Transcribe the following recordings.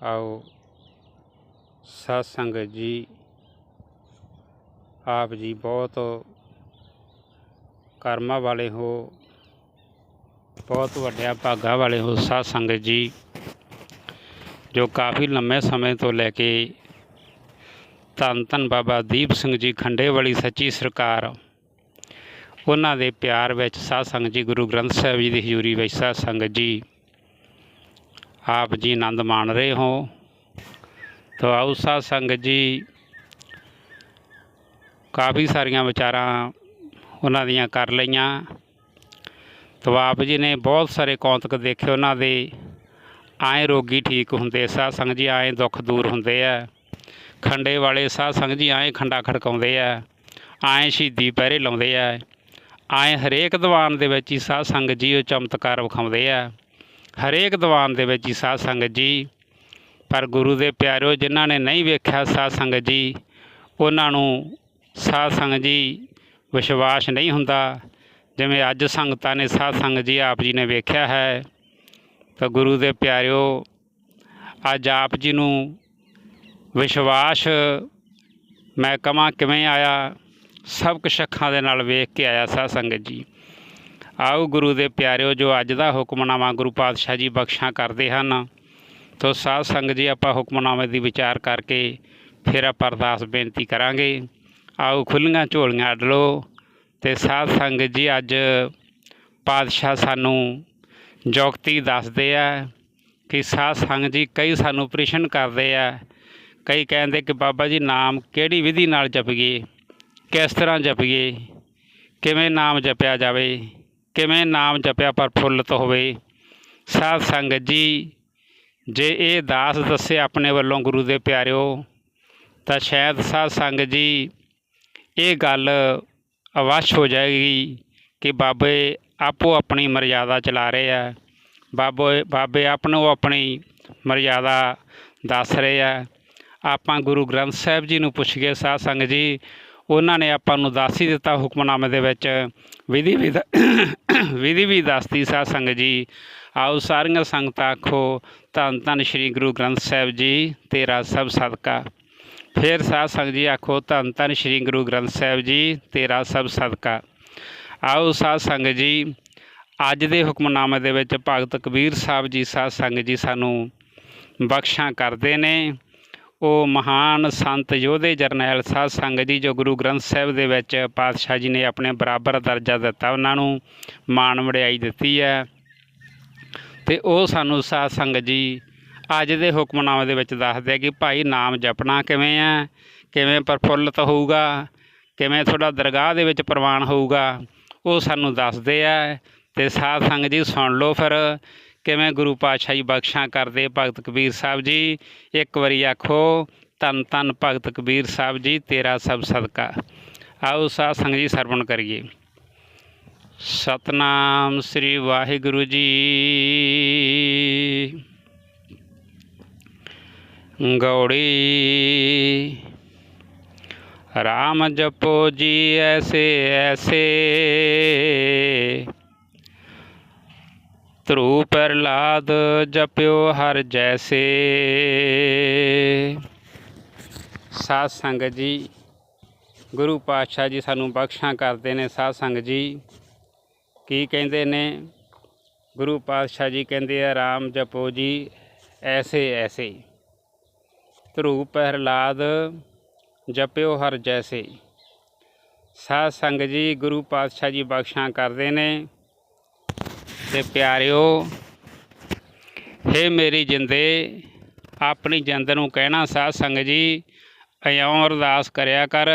ਆਓ। ਸਾਧ ਸੰਗਤ ਜੀ, ਆਪ ਜੀ ਬਹੁਤ ਕਰਮਾਂ ਵਾਲੇ ਹੋ, ਬਹੁਤ ਵੱਡਿਆ ਭਾਗਾਂ ਵਾਲੇ ਹੋ ਸਾਧ ਸੰਗਤ ਜੀ, ਜੋ ਕਾਫੀ ਲੰਮੇ ਸਮੇਂ ਤੋਂ ਲੈ ਕੇ ਧੰਨ ਧੰਨ ਬਾਬਾ ਦੀਪ ਸਿੰਘ ਜੀ ਖੰਡੇ ਵਾਲੀ ਸੱਚੀ ਸਰਕਾਰ, ਉਹਨਾਂ ਦੇ ਪਿਆਰ ਵਿੱਚ ਸਾਧ ਸੰਗਤ ਜੀ ਗੁਰੂ ਗ੍ਰੰਥ ਸਾਹਿਬ ਜੀ ਦੀ ਹਜ਼ੂਰੀ ਵਿੱਚ ਸਾਧ ਸੰਗਤ ਜੀ ਆਪ ਜੀ ਆਨੰਦ ਮਾਣ ਰਹੇ ਹੋ। ਤੋ ਆਓ ਸਾਧ ਸੰਗਤ ਜੀ, ਕਾਫੀ ਸਾਰੀਆਂ ਵਿਚਾਰਾਂ ਉਹਨਾਂ ਦੀਆਂ ਕਰ ਲਈਆਂ। ਤੋ ਆਪ ਜੀ ਨੇ ਬਹੁਤ ਸਾਰੇ ਕੌਤਕ ਦੇਖੇ ਉਹਨਾਂ ਦੇ। ਆਏ ਰੋਗੀ ਠੀਕ ਹੁੰਦੇ, ਸਾਧ ਸੰਗਤ ਜੀ ਆਏ ਦੁੱਖ ਦੂਰ ਹੁੰਦੇ ਆ। ਖੰਡੇ ਵਾਲੇ ਸਾਧ ਸੰਗਤ ਜੀ ਆਏ ਖੰਡਾ ਖੜਕਾਉਂਦੇ ਆ, ਆਏ ਸ਼ਹੀਦੀ ਪਹਿਰੇ ਲਾਉਂਦੇ ਆ। ਆਏ ਹਰੇਕ ਦੀਵਾਨ ਦੇ ਵਿੱਚ ਹੀ ਸਾਧ ਸੰਗ ਜੀ ਉਹ ਚਮਤਕਾਰ ਵਿਖਾਉਂਦੇ ਆ। ਹਰੇਕ ਦੀਵਾਨ ਦੇ ਵਿੱਚ ਹੀ ਸਾਧ ਸੰਗਤ ਜੀ। ਪਰ ਗੁਰੂ ਦੇ ਪਿਆਰਿਓ, ਜਿਨ੍ਹਾਂ ਨੇ ਨਹੀਂ ਵੇਖਿਆ ਸਾਧ ਸੰਗਤ ਜੀ, ਉਹਨਾਂ ਨੂੰ ਸਾਧ ਸੰਗਤ ਜੀ ਵਿਸ਼ਵਾਸ ਨਹੀਂ ਹੁੰਦਾ। ਜਿਵੇਂ ਅੱਜ ਸੰਗਤਾਂ ਨੇ ਸਾਧ ਸੰਗਤ ਜੀ ਆਪ ਜੀ ਨੇ ਵੇਖਿਆ ਹੈ, ਤਾਂ ਗੁਰੂ ਦੇ ਪਿਆਰਿਓ, ਅੱਜ ਆਪ ਜੀ ਨੂੰ ਵਿਸ਼ਵਾਸ ਮੈਂ ਕਵਾਂ ਕਿਵੇਂ ਆਇਆ, ਸਭ ਕੁਛ ਅੱਖਾਂ ਦੇ ਨਾਲ ਵੇਖ ਕੇ ਆਇਆ ਸਾਧ ਸੰਗਤ ਜੀ। ਆਓ ਗੁਰੂ ਦੇ ਪਿਆਰਿਓ ਜੋ ਅੱਜ ਦਾ ਹੁਕਮਨਾਮਾ ਗੁਰੂ ਪਾਤਸ਼ਾਹ ਜੀ ਬਖਸ਼ਾਂ ਕਰਦੇ ਹਨ, ਤੋ ਸਾਧ ਸੰਗਤ ਜੀ ਆਪਾਂ ਹੁਕਮਨਾਮੇ ਦੀ ਵਿਚਾਰ ਕਰਕੇ ਫਿਰ ਆਪਾਂ ਅਰਦਾਸ ਬੇਨਤੀ ਕਰਾਂਗੇ। ਆਓ ਖੁੱਲੀਆਂ ਝੋਲੀਆਂ ਅੱਡ ਲਓ ਤੇ ਸਾਧ ਸੰਗਤ ਜੀ ਅੱਜ ਪਾਤਸ਼ਾਹ ਸਾਨੂੰ ਜੋਗਤੀ ਦੱਸਦੇ ਆ ਕਿ ਸਾਧ ਸੰਗਤ ਜੀ ਕਈ ਸਾਨੂੰ ਪ੍ਰਸ਼ਨ ਕਰਦੇ ਆ, ਕਈ ਕਹਿੰਦੇ ਕਿ ਬਾਬਾ ਜੀ ਨਾਮ ਕਿਹੜੀ ਵਿਧੀ ਨਾਲ ਜਪੀਏ, ਕਿਸ ਤਰ੍ਹਾਂ ਜਪੀਏ, ਕਿਵੇਂ ਨਾਮ ਜਪਿਆ ਜਾਵੇ ਕਿਵੇਂ ਨਾਮ ਜਪਿਆ ਪਰ ਹੋਵੇ? ਸਾਧ ਸੰਗਤ ਜੀ, ਜੇ ਇਹ ਦਾਸ ਦੱਸੇ ਆਪਣੇ ਵੱਲੋਂ ਗੁਰੂ ਦੇ ਪਿਆਰਿਓ, ਤਾਂ ਸ਼ਾਇਦ ਸਾਧ ਸੰਗਤ ਜੀ, ਇਹ ਗੱਲ ਅਵਸ਼ ਹੋ ਜਾਏਗੀ ਕਿ ਬਾਬੇ ਆਪੋ ਆਪਣੀ ਮਰਜ਼ਾਦਾ ਚਲਾ ਰਹੇ ਆ। ਬਾਬੇ ਬਾਬੇ ਆਪਣੋ ਆਪਣੀ ਮਰਜ਼ਾਦਾ ਦੱਸ ਰਹੇ ਆ। ਆਪਾਂ ਗੁਰੂ ਗ੍ਰੰਥ ਸਾਹਿਬ ਜੀ ਨੂੰ ਪੁੱਛ ਗਏ ਸਾਧ ਸੰਗਤ ਜੀ ਉਹਨਾਂ ਨੇ ਆਪਾਂ ਨੂੰ ਦੱਸ ਹੀ ਦਿੱਤਾ ਹੁਕਮਨਾਮੇ ਦੇ ਵਿੱਚ। ਵਿਧੀ ਵੀ ਵਿਧੀ ਵੀ ਦੱਸਤੀ ਸਾਧ ਸੰਗਤ ਜੀ। ਆਓ ਸਾਰੀਆਂ ਸੰਗਤਾਂ ਆਖੋ, ਧੰਨ ਧੰਨ ਸ੍ਰੀ ਗੁਰੂ ਗ੍ਰੰਥ ਸਾਹਿਬ ਜੀ, ਤੇਰਾ ਸਭ ਸਦਕਾ। ਫਿਰ ਸਾਧ ਸੰਗਤ ਜੀ ਆਖੋ, ਧੰਨ ਧੰਨ ਸ੍ਰੀ ਗੁਰੂ ਗ੍ਰੰਥ ਸਾਹਿਬ ਜੀ, ਤੇਰਾ ਸਭ ਸਦਕਾ। ਆਓ ਸਾਧ ਸੰਗਤ ਜੀ, ਅੱਜ ਦੇ ਹੁਕਮਨਾਮੇ ਦੇ ਵਿੱਚ ਭਗਤ ਕਬੀਰ ਸਾਹਿਬ ਜੀ ਸਾਧ ਸੰਗਤ ਜੀ ਸਾਨੂੰ ਬਖਸ਼ਾਂ ਕਰਦੇ ਨੇ। ਉਹ ਮਹਾਨ ਸੰਤ ਯੋਧੇ ਜਰਨੈਲ ਸਾਧ ਸੰਗਤ ਜੀ ਜੋ ਗੁਰੂ ਗ੍ਰੰਥ ਸਾਹਿਬ ਦੇ ਵਿੱਚ ਪਾਤਸ਼ਾਹ ਜੀ ਨੇ ਆਪਣੇ ਬਰਾਬਰ ਦਰਜਾ ਦਿੱਤਾ, ਉਹਨਾਂ ਨੂੰ ਮਾਣ ਵਡਿਆਈ ਦਿੱਤੀ ਹੈ। ਤੇ ਉਹ ਸਾਨੂੰ ਸਾਧ ਸੰਗਤ ਜੀ ਅੱਜ ਦੇ ਹੁਕਮਨਾਮੇ ਦੇ ਵਿੱਚ ਦੱਸਦੇ ਆ ਕਿ ਭਾਈ ਨਾਮ ਜਪਣਾ ਕਿਵੇਂ ਆ ਕਿਵੇਂ ਪ੍ਰਫੁੱਲਤ ਹੋਊਗਾ, ਕਿਵੇਂ ਤੁਹਾਡਾ ਦਰਗਾਹ ਦੇ ਵਿੱਚ ਪ੍ਰਵਾਨ ਹੋਊਗਾ, ਉਹ ਸਾਨੂੰ ਦੱਸਦੇ ਆ। ਤੇ ਸਾਧ ਸੰਗਤ ਜੀ ਸੁਣ ਲਓ ਫਿਰ ਕਿਵੇਂ ਗੁਰੂ ਪਾਤਸ਼ਾਹ ਜੀ ਬਖਸ਼ਾਂ ਕਰਦੇ ਭਗਤ ਕਬੀਰ ਸਾਹਿਬ ਜੀ? ਇੱਕ ਵਾਰੀ ਆਖੋ, ਧੰਨ ਧੰਨ ਭਗਤ ਕਬੀਰ ਸਾਹਿਬ ਜੀ, ਤੇਰਾ ਸਭ ਸਦਕਾ। ਆਓ ਸਾਧ ਸੰਗਤ ਜੀ ਸਰਵਣ ਕਰੀਏ। ਸਤਨਾਮ ਸ੍ਰੀ ਵਾਹਿਗੁਰੂ ਜੀ। ਗੌੜੀ। ਰਾਮ ਜਪੋ ਜੀ ਐਸੇ ਐਸੇ। ਧਰੂ ਪ੍ਰਹਲਾਦ, ਜਪਿਓ ਹਰ ਜੈਸੇ। ਸਾਧ ਸੰਗਤ ਜੀ, ਗੁਰੂ ਪਾਤਸ਼ਾਹ ਜੀ ਸਾਨੂੰ ਬਖਸ਼ਾਂ ਕਰਦੇ ਨੇ ਸਾਧ ਸੰਗਤ ਜੀ। ਕੀ ਕਹਿੰਦੇ ਨੇ? ਗੁਰੂ ਪਾਤਸ਼ਾਹ ਜੀ ਕਹਿੰਦੇ ਆ, ਰਾਮ ਜਪੋ ਜੀ, ਐਸੇ ਐਸੇ। ਧਰੂ ਪ੍ਰਹਲਾਦ, ਜਪਿਓ ਹਰ ਜੈਸੇ। ਸਾਧ ਸੰਗਤ ਜੀ, ਗੁਰੂ ਪਾਤਸ਼ਾਹ ਜੀ ਬਖਸ਼ਾਂ ਕਰਦੇ ਨੇ। ਤੇ ਪਿਆਰਿਓ, ਹੇ ਮੇਰੀ ਜਿੰਦੇ, ਆਪਣੀ ਜਿੰਦ ਨੂੰ ਕਹਿਣਾ ਸਾਧ ਸੰਗ ਜੀ, ਇਉਂ ਅਰਦਾਸ ਕਰਿਆ ਕਰ।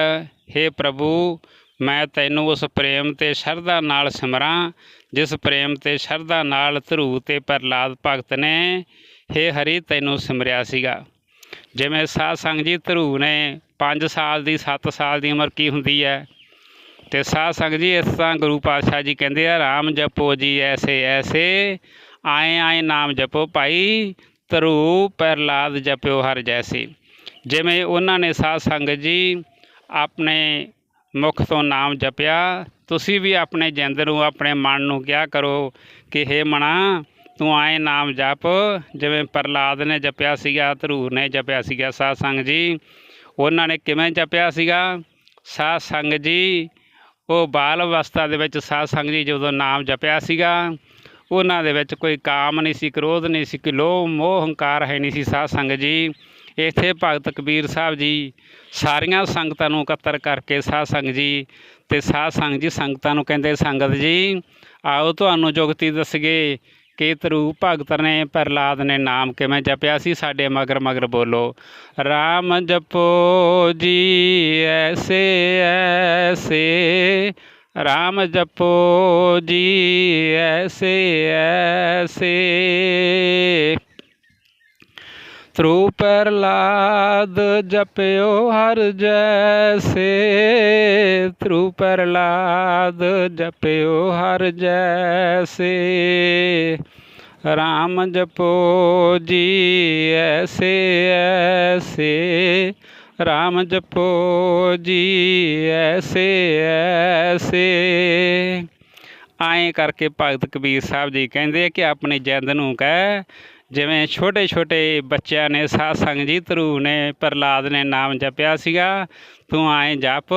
ਹੇ ਪ੍ਰਭੂ, ਮੈਂ ਤੈਨੂੰ ਉਸ ਪ੍ਰੇਮ ਤੇ ਸ਼ਰਧਾ ਨਾਲ ਸਿਮਰਾਂ, ਜਿਸ ਪ੍ਰੇਮ ਤੇ ਸ਼ਰਧਾ ਨਾਲ ਧਰੂ ਤੇ ਪ੍ਰਲਾਦ ਭਗਤ ਨੇ, ਹੇ ਹਰੀ ਤੈਨੂੰ ਸਿਮਰਿਆ ਸੀਗਾ। ਜਿਵੇਂ ਸਾਧ ਸੰਗਤ ਜੀ ਧਰੂ ਨੇ 5 ਸਾਲ ਦੀ 7 ਸਾਲ ਦੀ ਉਮਰ ਕੀ ਹੁੰਦੀ ਹੈ? ਤੇ ਸਾਧ ਸੰਗਤ ਜੀ, ਇਸ ਤਰ੍ਹਾਂ ਗੁਰੂ ਪਾਤਸ਼ਾਹ ਜੀ ਕਹਿੰਦੇ ਆ, ਰਾਮ ਜਪੋ ਜੀ, ਐਸੇ ਐਸੇ, ਆਏ ਆਏ ਨਾਮ ਜਪੋ ਭਾਈ, ਧਰੂ, ਪ੍ਰਹਲਾਦ ਜਪਿਓ ਹਰ ਜੈਸੇ। ਜਿਵੇਂ ਉਹਨਾਂ ਨੇ ਸਾਧ ਸੰਗ ਜੀ ਆਪਣੇ ਮੁਖ ਤੋਂ ਨਾਮ ਜਪਿਆ, ਤੁਸੀਂ ਵੀ ਆਪਣੇ ਜਿੰਦ ਨੂੰ, ਆਪਣੇ ਮਨ ਨੂੰ ਕਿਹਾ ਕਰੋ ਕਿ ਹੇ ਮਣਾ, ਤੂੰ ਆਏ ਨਾਮ ਜਪ। ਜਿਵੇਂ ਪ੍ਰਲਾਦ ਨੇ ਜਪਿਆ ਸੀਗਾ ਧਰੂਰ ਨੇ ਜਪਿਆ ਸੀਗਾ ਸਾਧ ਸੰਗ ਜੀ, ਉਹਨਾਂ ਨੇ ਕਿਵੇਂ ਜਪਿਆ ਸੀਗਾ? ਸਾਧ ਸੰਗ ਜੀ ਉਹ ਬਾਲ ਅਵਸਥਾ ਦੇ ਵਿੱਚ ਸਾਧ ਸੰਗ ਜੀ ਜਦੋਂ ਨਾਮ ਜਪਿਆ ਸੀਗਾ, ਉਹਨਾਂ ਦੇ ਵਿੱਚ ਕੋਈ ਕਾਮ ਨਹੀਂ ਸੀ, ਕ੍ਰੋਧ ਨਹੀਂ ਸੀ ਕਿ ਲੋਭ, ਮੋਹ, ਹੰਕਾਰ ਹੈ ਨਹੀਂ ਸੀ ਸਾਧ ਸੰਗ ਜੀ। ਇੱਥੇ ਭਗਤ ਕਬੀਰ ਸਾਹਿਬ ਜੀ ਸਾਰੀਆਂ ਸੰਗਤਾਂ ਨੂੰ ਇਕੱਤਰ ਕਰਕੇ ਸਾਧ ਸੰਗ ਜੀ, ਤੇ ਸਾਧ ਸੰਗ ਜੀ ਸੰਗਤਾਂ ਨੂੰ ਕਹਿੰਦੇ, ਸੰਗਤ ਜੀ, ਆਓ ਤੁਹਾਨੂੰ ਜੁਗਤੀ ਦੱਸਗੇ ਕਿ ਤਰੂ ਭਗਤ ਨੇ ਪ੍ਰਲਾਦ ਨੇ ਨਾਮ ਕਿਵੇਂ ਜਪਿਆ ਸੀ ਸਾਡੇ ਮਗਰ ਮਗਰ ਬੋਲੋ RAM ਜਪੋ ਜੀ ਐਸੇ ਐਸੇ RAM ਜਪੋ ਜੀ ਐਸੇ ਐਸੇ ਤ੍ਰੂ ਪ੍ਰਲਾਦ ਜਪਿਓ ਹਰ ਜੈਸੇ। ਤ੍ਰੂ ਪ੍ਰਲਾਦ ਜਪਿਓ ਹਰ ਜੈਸੇ। ਰਾਮ ਜਪੋ ਜੀ ਐਸੇ ਐਸੇ। RAM ਜਪੋ ਜੀ ਐਸੇ ਐਸੇ। ਆਏ ਕਰਕੇ ਭਗਤ ਕਬੀਰ ਸਾਹਿਬ ਜੀ ਕਹਿੰਦੇ ਕਿ ਆਪਣੀ ਜਿੰਦ ਨੂੰ ਕਹਿ ਜਿਵੇਂ ਛੋਟੇ ਛੋਟੇ ਬੱਚਿਆਂ ਨੇ ਸਾਧ ਸੰਗ ਜੀ ਧਰੂ ਨੇ ਪ੍ਰਲਾਦ ਨੇ ਨਾਮ ਜਪਿਆ ਸੀਗਾ, ਤੂੰ ਆਏ ਜਪ,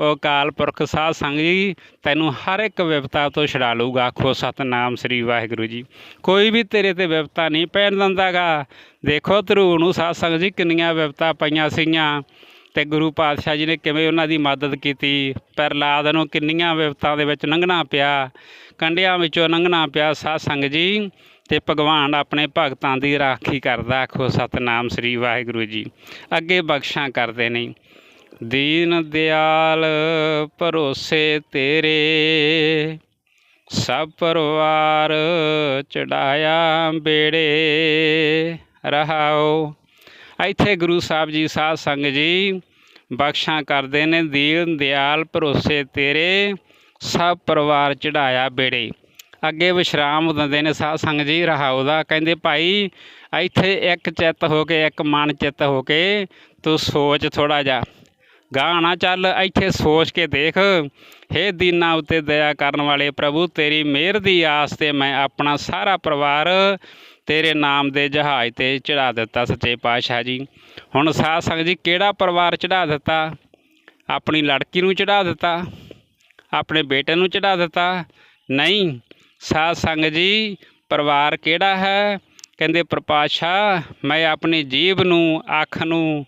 ਉਹ ਕਾਲ ਪੁਰਖ ਸਾਧ ਸੰਗ ਜੀ ਤੈਨੂੰ ਹਰ ਇੱਕ ਵਿਪਤਾ ਤੋਂ ਛੁਡਾ ਲਊਗਾ। ਆਖੋ, ਸਤਨਾਮ ਸ੍ਰੀ ਵਾਹਿਗੁਰੂ ਜੀ। ਕੋਈ ਵੀ ਤੇਰੇ ਤੇ ਵਿਪਤਾ ਨਹੀਂ ਪੈਣ ਦਿੰਦਾਗਾ। ਦੇਖੋ ਧਰੂ ਨੂੰ ਸਾਧ ਸੰਗ ਜੀ ਕਿੰਨੀਆਂ ਵਿਪਤਾ ਪਈਆਂ ਸੀਗੀਆਂ ਤੇ ਗੁਰੂ ਪਾਤਸ਼ਾਹ ਜੀ ਨੇ ਕਿਵੇਂ ਉਹਨਾਂ ਦੀ ਮਦਦ ਕੀਤੀ। ਪ੍ਰਲਾਦ ਨੂੰ ਕਿੰਨੀਆਂ ਵਿਪਤਾਂ ਦੇ ਵਿੱਚ ਲੰਘਣਾ ਪਿਆ, ਕੰਡਿਆਂ ਵਿੱਚੋਂ ਲੰਘਣਾ ਪਿਆ ਸਾਧ ਸੰਗ ਜੀ ਤੇ ਭਗਵਾਨ ਆਪਣੇ ਭਗਤਾਂ ਦੀ ਰਾਖੀ ਕਰਦਾ, ਆਖੋ, ਸਤਨਾਮ ਸ੍ਰੀ ਵਾਹਿਗੁਰੂ ਜੀ। ਅੱਗੇ ਬਖਸ਼ਾਂ ਕਰਦੇ ਨੇ, ਦੀਨ ਦਿਆਲ ਭਰੋਸੇ ਤੇਰੇ, ਸਭ ਪਰਿਵਾਰ ਚੜਾਇਆ ਬੇੜੇ, ਰਹਾਓ। ਇੱਥੇ ਗੁਰੂ ਸਾਹਿਬ ਜੀ, ਸਾਧ ਸੰਗ ਜੀ, ਬਖਸ਼ਾਂ ਕਰਦੇ ਨੇ, ਦੀਨ ਦਿਆਲ ਭਰੋਸੇ ਤੇਰੇ, ਸਭ ਪਰਿਵਾਰ ਚੜਾਇਆ ਬੇੜੇ। ਅੱਗੇ ਵਿਸ਼ਰਾਮ ਦਿੰਦੇ ਨੇ ਸਾਧ ਸੰਗ ਜੀ ਰਹਾਉ ਦਾ ਕਹਿੰਦੇ, ਭਾਈ, ਇੱਥੇ ਇੱਕ ਚਿੱਤ ਹੋ ਕੇ, ਇੱਕ ਮਨ ਚਿੱਤ ਹੋ ਕੇ ਤੂੰ ਸੋਚ ਥੋੜਾ ਜਿਹਾ ਗਾਹ ਨਾ ਚੱਲ, ਇੱਥੇ ਸੋਚ ਕੇ ਦੇਖ। ਹੇ ਦੀਨਾ ਉਤੇ ਦਇਆ ਕਰਨ ਵਾਲੇ ਪ੍ਰਭੂ, ਤੇਰੀ ਮਿਹਰ ਦੀ ਆਸ ਤੇ ਮੈਂ ਆਪਣਾ ਸਾਰਾ ਪਰਿਵਾਰ ਤੇਰੇ ਨਾਮ ਦੇ ਜਹਾਜ਼ ਤੇ ਚੜਾ ਦਿੱਤਾ, ਸੱਚੇ ਪਾਤਸ਼ਾਹ ਜੀ। ਹੁਣ ਸਾਧ ਸੰਗ ਜੀ, ਕਿਹੜਾ ਪਰਿਵਾਰ ਚੜਾ ਦਿੱਤਾ? ਆਪਣੀ ਲੜਕੀ ਨੂੰ ਚੜਾ ਦਿੱਤਾ? ਆਪਣੇ ਬੇਟੇ ਨੂੰ ਚੜਾ ਦਿੱਤਾ? ਨਹੀਂ। ਸਾਧ ਸੰਗ ਜੀ, ਪਰਿਵਾਰ ਕਿਹੜਾ ਹੈ? ਕਹਿੰਦੇ ਪ੍ਰਪਾਸ਼ਾ ਮੈਂ ਆਪਣੀ ਜੀਬ ਨੂੰ, ਅੱਖ ਨੂੰ,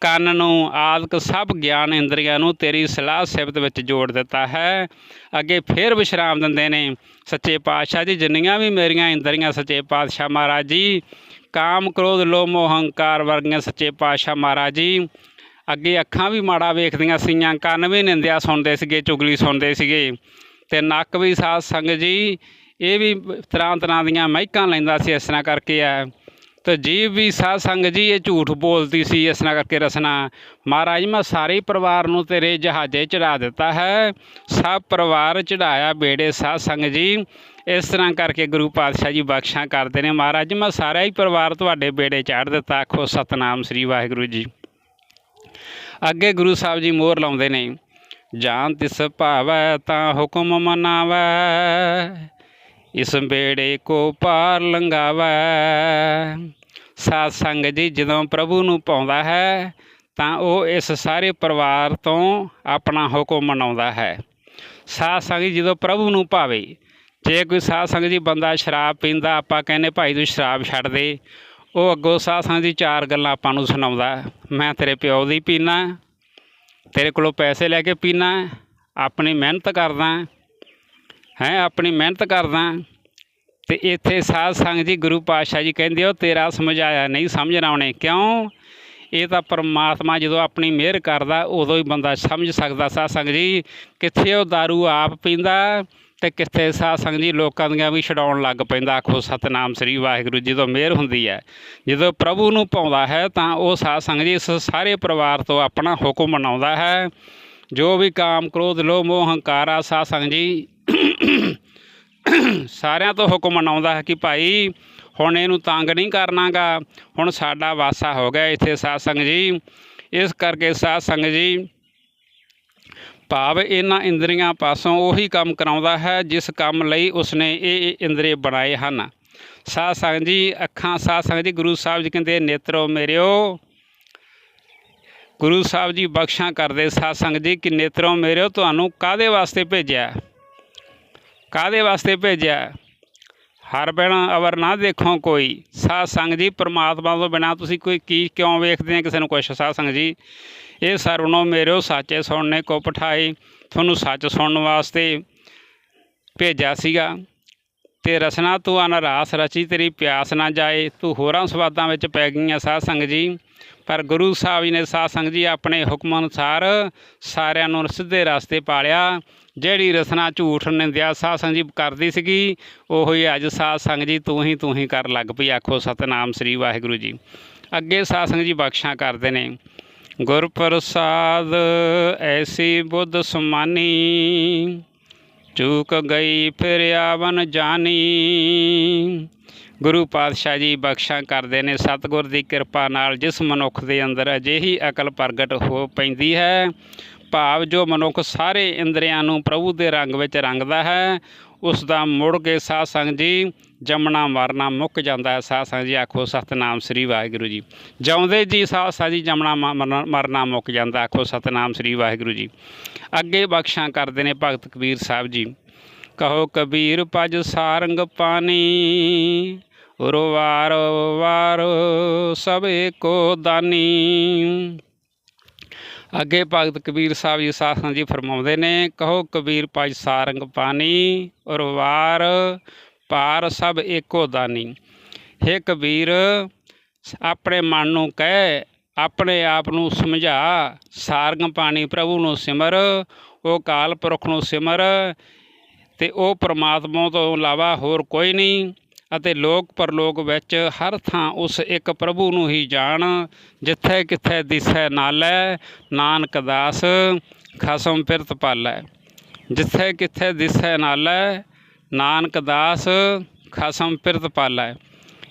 ਕੰਨ ਨੂੰ, ਆਦਿਕ ਸਭ ਗਿਆਨ ਇੰਦਰੀਆਂ ਨੂੰ ਤੇਰੀ ਸਲਾਹ ਸਿਫਤ ਵਿੱਚ ਜੋੜ ਦਿੱਤਾ ਹੈ। ਅੱਗੇ ਫੇਰ ਵਿਸ਼ਰਾਮ ਦਿੰਦੇ ਨੇ। ਸੱਚੇ ਪਾਤਸ਼ਾਹ ਜੀ, ਜਿੰਨੀਆਂ ਵੀ ਮੇਰੀਆਂ ਇੰਦਰੀਆਂ ਸੱਚੇ ਪਾਤਸ਼ਾਹ ਮਹਾਰਾਜ ਜੀ, ਕਾਮ, ਕ੍ਰੋਧ, ਲੋਭ ਮੋਹ ਹੰਕਾਰ ਵਰਗੀਆਂ ਸੱਚੇ ਪਾਤਸ਼ਾਹ ਮਹਾਰਾਜ ਜੀ, ਅੱਗੇ ਅੱਖਾਂ ਵੀ ਮਾੜਾ ਵੇਖਦੀਆਂ ਸੀਆਂ, ਕੰਨ ਵੀ ਨਿੰਦਿਆ ਸੁਣਦੇ ਸੀਗੇ, ਚੁਗਲੀ ਸੁਣਦੇ ਸੀਗੇ। ਤੇ ਨੱਕ ਵੀ ਸਾਧ ਸੰਗ ਜੀ, ਇਹ ਵੀ ਤਰ੍ਹਾਂ ਤਰ੍ਹਾਂ ਦੀਆਂ ਮਹਿਕਾਂ ਲੈਂਦਾ ਸੀ ਇਸ ਤਰ੍ਹਾਂ ਕਰਕੇ ਆ। ਤੇ ਜੀਵ ਵੀ ਸਾਧ ਸੰਗ ਜੀ, ਇਹ ਝੂਠ ਬੋਲਦੀ ਸੀ ਇਸ ਤਰ੍ਹਾਂ ਕਰਕੇ ਰਸਨਾ। ਮਹਾਰਾਜ ਮੈਂ ਸਾਰੇ ਪਰਿਵਾਰ ਨੂੰ ਤੇਰੇ ਜਹਾਜ਼ੇ ਚੜਾ ਦਿੱਤਾ ਹੈ। ਸਭ ਪਰਿਵਾਰ ਚੜਾਇਆ ਬੇੜੇ ਸਾਧ ਸੰਗ ਜੀ। ਇਸ ਤਰ੍ਹਾਂ ਕਰਕੇ ਗੁਰੂ ਪਾਤਸ਼ਾਹ ਜੀ ਬਖਸ਼ਾਂ ਕਰਦੇ ਨੇ। ਮਹਾਰਾਜ ਮੈਂ ਸਾਰਾ ਹੀ ਪਰਿਵਾਰ ਤੁਹਾਡੇ ਬੇੜੇ ਚਾੜ ਦਿੱਤਾ। ਆਖੋ, ਸਤਨਾਮ ਸ੍ਰੀ ਵਾਹਿਗੁਰੂ ਜੀ। ਅੱਗੇ ਗੁਰੂ ਸਾਹਿਬ ਜੀ ਮੋਹਰ ਲਾਉਂਦੇ ਨੇ। ਜਾਂ ਤਿਸ ਭਾਵੈ ਤਾਂ ਹੁਕਮ ਮਨਾਵੈ। ਇਸ ਬੇੜੇ ਕੋ ਪਾਰ ਲੰਘਾਵੈ। ਸਾਧ ਸੰਗ ਜੀ, ਜਦੋਂ ਪ੍ਰਭੂ ਨੂੰ ਪਾਉਂਦਾ ਹੈ, ਤਾਂ ਉਹ ਇਸ ਸਾਰੇ ਪਰਿਵਾਰ ਤੋਂ ਆਪਣਾ ਹੁਕਮ ਮਨਾਉਂਦਾ ਹੈ। ਸਾਧ ਸੰਗ ਜੀ, ਜਦੋਂ ਪ੍ਰਭੂ ਨੂੰ ਭਾਵੇ ਜੇ ਕੋਈ ਸਾਧ ਸੰਗ ਜੀ ਬੰਦਾ ਸ਼ਰਾਬ ਪੀਂਦਾ, ਆਪਾਂ ਕਹਿੰਦੇ ਭਾਈ ਤੂੰ ਸ਼ਰਾਬ ਛੱਡ ਦੇ। ਉਹ ਅੱਗੋਂ ਸਾਧ ਸੰਗ ਜੀ ਚਾਰ ਗੱਲਾਂ ਆਪਾਂ ਨੂੰ ਸੁਣਾਉਂਦਾ, ਮੈਂ ਤੇਰੇ ਪਿਓ ਦੀ ਪੀਣਾ ਤੇਰੇ ਕੋਲੋਂ ਪੈਸੇ ਲੈ ਕੇ ਪੀਣਾ ਆਪਣੀ ਮਿਹਨਤ ਕਰਦਾ ਹੈ ਆਪਣੀ ਮਿਹਨਤ ਕਰਦਾ ਤੇ ਇੱਥੇ ਸਾਧ ਸੰਗ ਜੀ ਗੁਰੂ ਪਾਤਸ਼ਾਹ ਜੀ ਕਹਿੰਦੇ ਉਹ ਤੇਰਾ ਸਮਝਾਇਆ ਨਹੀਂ ਸਮਝਣਾ ਉਹਨੇ ਕਿਉਂ? ਇਹ ਤਾਂ ਪਰਮਾਤਮਾ ਜਦੋਂ ਆਪਣੀ ਮਿਹਰ ਕਰਦਾ, ਉਦੋਂ ਹੀ ਬੰਦਾ ਸਮਝ ਸਕਦਾ। ਸਾਧ ਸੰਗ ਜੀ, ਕਿੱਥੇ ਉਹ दारू ਆਪ ਪੀਂਦਾ ਤੇ ਕਿੱਥੇ ਸਾਧ ਸੰਗ ਜੀ ਲੋਕਾਂ ਦੀਆਂ ਵੀ ਛਡਾਉਣ ਲੱਗ ਪੈਂਦਾ। ਆਖੋ, ਸਤਨਾਮ ਸ੍ਰੀ ਵਾਹਿਗੁਰੂ ਜਦੋਂ ਮਿਹਰ ਹੁੰਦੀ ਹੈ। ਜਦੋਂ ਪ੍ਰਭੂ ਨੂੰ ਪਾਉਂਦਾ ਹੈ, ਤਾਂ ਉਹ ਸਾਧ ਸੰਗ ਜੀ ਇਸ ਸਾਰੇ ਪਰਿਵਾਰ ਤੋਂ ਆਪਣਾ ਹੁਕਮ ਮਨਾਉਂਦਾ ਹੈ। ਜੋ ਵੀ ਕਾਮ, ਕ੍ਰੋਧ, ਲੋਭ, ਮੋਹ, ਹੰਕਾਰ ਆ, ਸਾਧ ਸੰਗ ਜੀ ਸਾਰਿਆਂ ਤੋਂ ਹੁਕਮ ਮਨਾਉਂਦਾ ਹੈ ਕਿ ਭਾਈ ਹੁਣ ਇਹਨੂੰ ਤੰਗ ਨਹੀਂ ਕਰਨਾਗਾ, ਹੁਣ ਸਾਡਾ ਵਾਸਾ ਹੋ ਗਿਆ ਇੱਥੇ ਸਾਧ ਸੰਗ ਜੀ। ਇਸ ਕਰਕੇ ਸਾਧ ਸੰਗ ਜੀ ਭਾਵ ਇਹਨਾਂ ਇੰਦਰੀਆਂ ਪਾਸੋਂ ਉਹੀ ਕੰਮ ਕਰਾਉਂਦਾ ਹੈ, ਜਿਸ ਕੰਮ ਲਈ ਉਸਨੇ ਇਹ ਇੰਦਰੀ ਬਣਾਏ ਹਨ। ਸਾਧ ਸੰਗਤ ਜੀ, ਅੱਖਾਂ ਸਾਧ ਸੰਗਤ ਜੀ, ਗੁਰੂ ਸਾਹਿਬ ਜੀ ਕਹਿੰਦੇ, ਨੇਤਰੋ ਮੇਰਿਓ। ਗੁਰੂ ਸਾਹਿਬ ਜੀ ਬਖਸ਼ਾਂ ਕਰਦੇ ਸਾਧ ਸੰਗਤ ਜੀ ਕਿ ਨੇਤਰੋ ਮੇਰਿਓ, ਤੁਹਾਨੂੰ ਕਾਦੇ ਵਾਸਤੇ ਭੇਜਿਆ? ਕਾਦੇ ਵਾਸਤੇ ਭੇਜਿਆ? ਹਰ ਬਿਨ ਅਵਰ ਨਾ ਦੇਖੋ ਕੋਈ। ਸਾਧ ਸੰਗਤ ਜੀ, ਪ੍ਰਮਾਤਮਾ ਤੋਂ ਬਿਨਾ ਤੁਸੀਂ ਕੋਈ ਕੀ ਕਿਉਂ ਵੇਖਦੇ ਆ ਕਿਸੇ ਨੂੰ ਕੁਛ? ਸਾਧ ਸੰਗਤ ਜੀ ਇਹ ਸਰਵਨੋ ਮੇਰਿਓ ਸੱਚੇ ਸੁਣਨੇ ਕੋ ਪਠਾਈ, ਤੁਹਾਨੂੰ ਸੱਚ ਸੁਣਨ ਵਾਸਤੇ ਭੇਜਿਆ ਸੀਗਾ। ਤੇ ਰਸਨਾ, ਤੂੰ ਅਨਰਾਸ ਰਚੀ, ਤੇਰੀ ਪਿਆਸ ਨਾ ਜਾਏ। ਤੂੰ ਹੋਰਾਂ ਸਵਾਦਾਂ ਵਿੱਚ ਪੈ ਗਈਆਂ ਸਾਧ ਸੰਗਤ ਜੀ। ਪਰ ਗੁਰੂ ਸਾਹਿਬ ਜੀ ਨੇ ਸਾਧ ਸੰਗਤ ਜੀ ਆਪਣੇ ਹੁਕਮ ਅਨੁਸਾਰ ਸਾਰਿਆਂ ਨੂੰ ਸਿੱਧੇ ਰਸਤੇ ਪਾਲਿਆ। ਜਿਹੜੀ ਰਸਨਾ ਝੂਠ ਨਿੰਦਿਆ ਸਾਧ ਸੰਗਤ ਜੀ ਕਰਦੀ ਸੀਗੀ, ਉਹ ਹੀ ਅੱਜ ਸਾਧ ਸੰਗਤ ਜੀ ਤੂੰ ਹੀ ਤੂੰ ਹੀ ਕਰ ਲੱਗ ਪਈ। ਆਖੋ ਸਤਨਾਮ ਸ੍ਰੀ ਵਾਹਿਗੁਰੂ ਜੀ। ਅੱਗੇ ਸਾਧ ਸੰਗਤ ਜੀ ਬਖਸ਼ਾਂ ਕਰਦੇ ਨੇ। ਗੁਰ ਪ੍ਰਸਾਦ ਐਸੀ ਬੁੱਧ ਸਮਾਨੀ, ਚੂਕ ਗਈ ਫਿਰ ਆਵਨ ਜਾਨੀ। ਗੁਰੂ ਪਾਤਸ਼ਾਹ ਜੀ ਬਖਸ਼ਾਂ ਕਰਦੇ ਨੇ, ਸਤਿਗੁਰ ਦੀ ਕਿਰਪਾ ਨਾਲ ਜਿਸ ਮਨੁੱਖ ਦੇ ਅੰਦਰ ਅਜਿਹੀ ਅਕਲ ਪ੍ਰਗਟ ਹੋ ਪੈਂਦੀ ਹੈ, ਭਾਵ ਜੋ ਮਨੁੱਖ ਸਾਰੇ ਇੰਦਰੀਆਂ ਨੂੰ ਪ੍ਰਭੂ ਦੇ ਰੰਗ ਵਿੱਚ ਰੰਗਦਾ ਹੈ ਉਸ ਦਾ ਮੁੜ ਕੇ ਸਾਧ ਸੰਗਤ ਜੀ ਜੰਮਣਾ ਮਰਨਾ ਮੁੱਕ ਜਾਂਦਾ ਹੈ। ਸਾਧ ਸੰਗਤ ਜੀ ਆਖੋ, ਸਤਨਾਮ ਸ੍ਰੀ ਵਾਹਿਗੁਰੂ ਜੀ। ਜਿਉਂਦੇ ਜੀ ਸਾਧ ਸੰਗਤ ਜੀ ਜੰਮਣਾ ਮਰਨਾ- ਮਰਨਾ ਮੁੱਕ ਜਾਂਦਾ, ਆਖੋ, ਸਤਨਾਮ ਸ੍ਰੀ ਵਾਹਿਗੁਰੂ ਜੀ। ਅੱਗੇ ਬਖਸ਼ਾਂ ਕਰਦੇ ਨੇ ਭਗਤ ਕਬੀਰ ਸਾਹਿਬ ਜੀ। ਕਹੋ, ਕਬੀਰ, ਭਜ ਸਾਰੰਗ ਪਾਣੀ ਉਰਵਾਰ ਵਾਰ, ਸਭ ਏਕੋ ਦਾਨੀ। ਅੱਗੇ ਭਗਤ ਕਬੀਰ ਸਾਹਿਬ ਜੀ ਸਾਸਾਂ ਜੀ ਫਰਮਾਉਂਦੇ ਨੇ, ਕਹੋ ਕਬੀਰ ਭਜ ਸਾਰੰਗ ਪਾਣੀ ਔਰ ਵਾਰ ਪਾਰ ਸਭ ਏਕੋ ਦਾਨੀ। ਹੇ ਕਬੀਰ, ਆਪਣੇ ਮਨ ਨੂੰ ਕਹਿ, ਆਪਣੇ ਆਪ ਨੂੰ ਸਮਝਾ, ਸਾਰੰਗ ਪਾਣੀ ਪ੍ਰਭੂ ਨੂੰ ਸਿਮਰ, ਉਹ ਕਾਲ ਪੁਰਖ ਨੂੰ ਸਿਮਰ, ਤੇ ਉਹ ਪ੍ਰਮਾਤਮਾ ਤੋਂ ਇਲਾਵਾ ਹੋਰ ਕੋਈ ਨਹੀਂ। ਅਤੇ ਲੋਕ ਪਰਲੋਕ ਵਿੱਚ ਹਰ ਥਾਂ ਉਸ ਇੱਕ ਪ੍ਰਭੂ ਨੂੰ ਹੀ ਜਾਣ, ਜਿੱਥੇ ਕਿੱਥੇ ਦਿਸੈ ਨਾਲੈ, ਨਾਨਕ ਦਾਸ ਖਸਮ ਫਿਰਤ ਪਾਲੈ। ਜਿੱਥੇ ਕਿੱਥੇ ਦਿਸੈ ਨਾਲੈ, ਨਾਨਕ ਦਾਸ ਖਸਮ ਫਿਰਤ ਪਾਲੈ।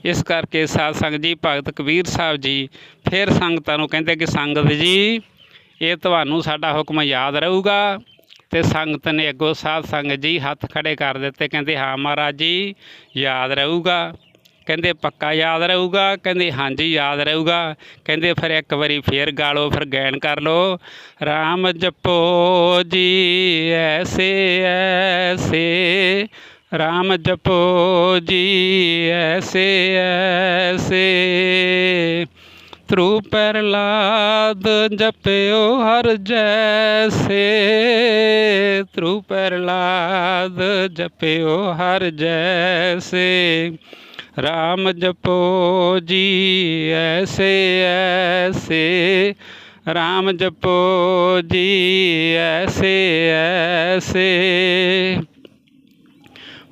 ਇਸ ਕਰਕੇ ਸਾਧ ਸੰਗਤ ਜੀ, ਭਗਤ ਕਬੀਰ ਸਾਹਿਬ ਜੀ, ਫਿਰ ਸੰਗਤਾਂ ਨੂੰ ਕਹਿੰਦੇ ਕਿ, ਸੰਗਤ ਜੀ, ਇਹ ਤੁਹਾਨੂੰ ਸਾਡਾ ਹੁਕਮ ਯਾਦ ਰਹੂਗਾ। ਤੇ ਸੰਗਤ ਨੇ ਅੱਗੋਂ ਸਾਧ ਸੰਗਤ ਜੀ ਹੱਥ ਖੜੇ ਕਰ ਦਿੱਤੇ, ਕਹਿੰਦੇ, ਹਾਂ ਮਹਾਰਾਜ ਜੀ, ਯਾਦ ਰਹੂਗਾ। ਕਹਿੰਦੇ, ਪੱਕਾ ਯਾਦ ਰਹੂਗਾ। ਕਹਿੰਦੇ, ਹਾਂਜੀ, ਯਾਦ ਰਹੂਗਾ। ਕਹਿੰਦੇ, ਫਿਰ ਇੱਕ ਵਾਰੀ ਫੇਰ ਗਾਲੋ, ਫਿਰ ਗੈਣ ਕਰ ਲੋ RAM ਜਪੋ ਜੀ, ਐਸੇ ਐਸੇ। RAM ਜਪੋ ਜੀ, ਐਸੇ ਐਸੇ। ਤ੍ਰੂ ਪ੍ਰਲਾਦ ਜਪਿਓ ਹਰ ਜੈਸੇ। ਤ੍ਰੂ ਪ੍ਰਲਾਦ ਜਪਿਓ ਹਰ ਜੈਸੇ। RAM ਜਪੋ ਜੀ ਐਸੇ ਐਸੇ। RAM ਜਪੋ ਜੀ ਐਸੇ ਐਸੇ।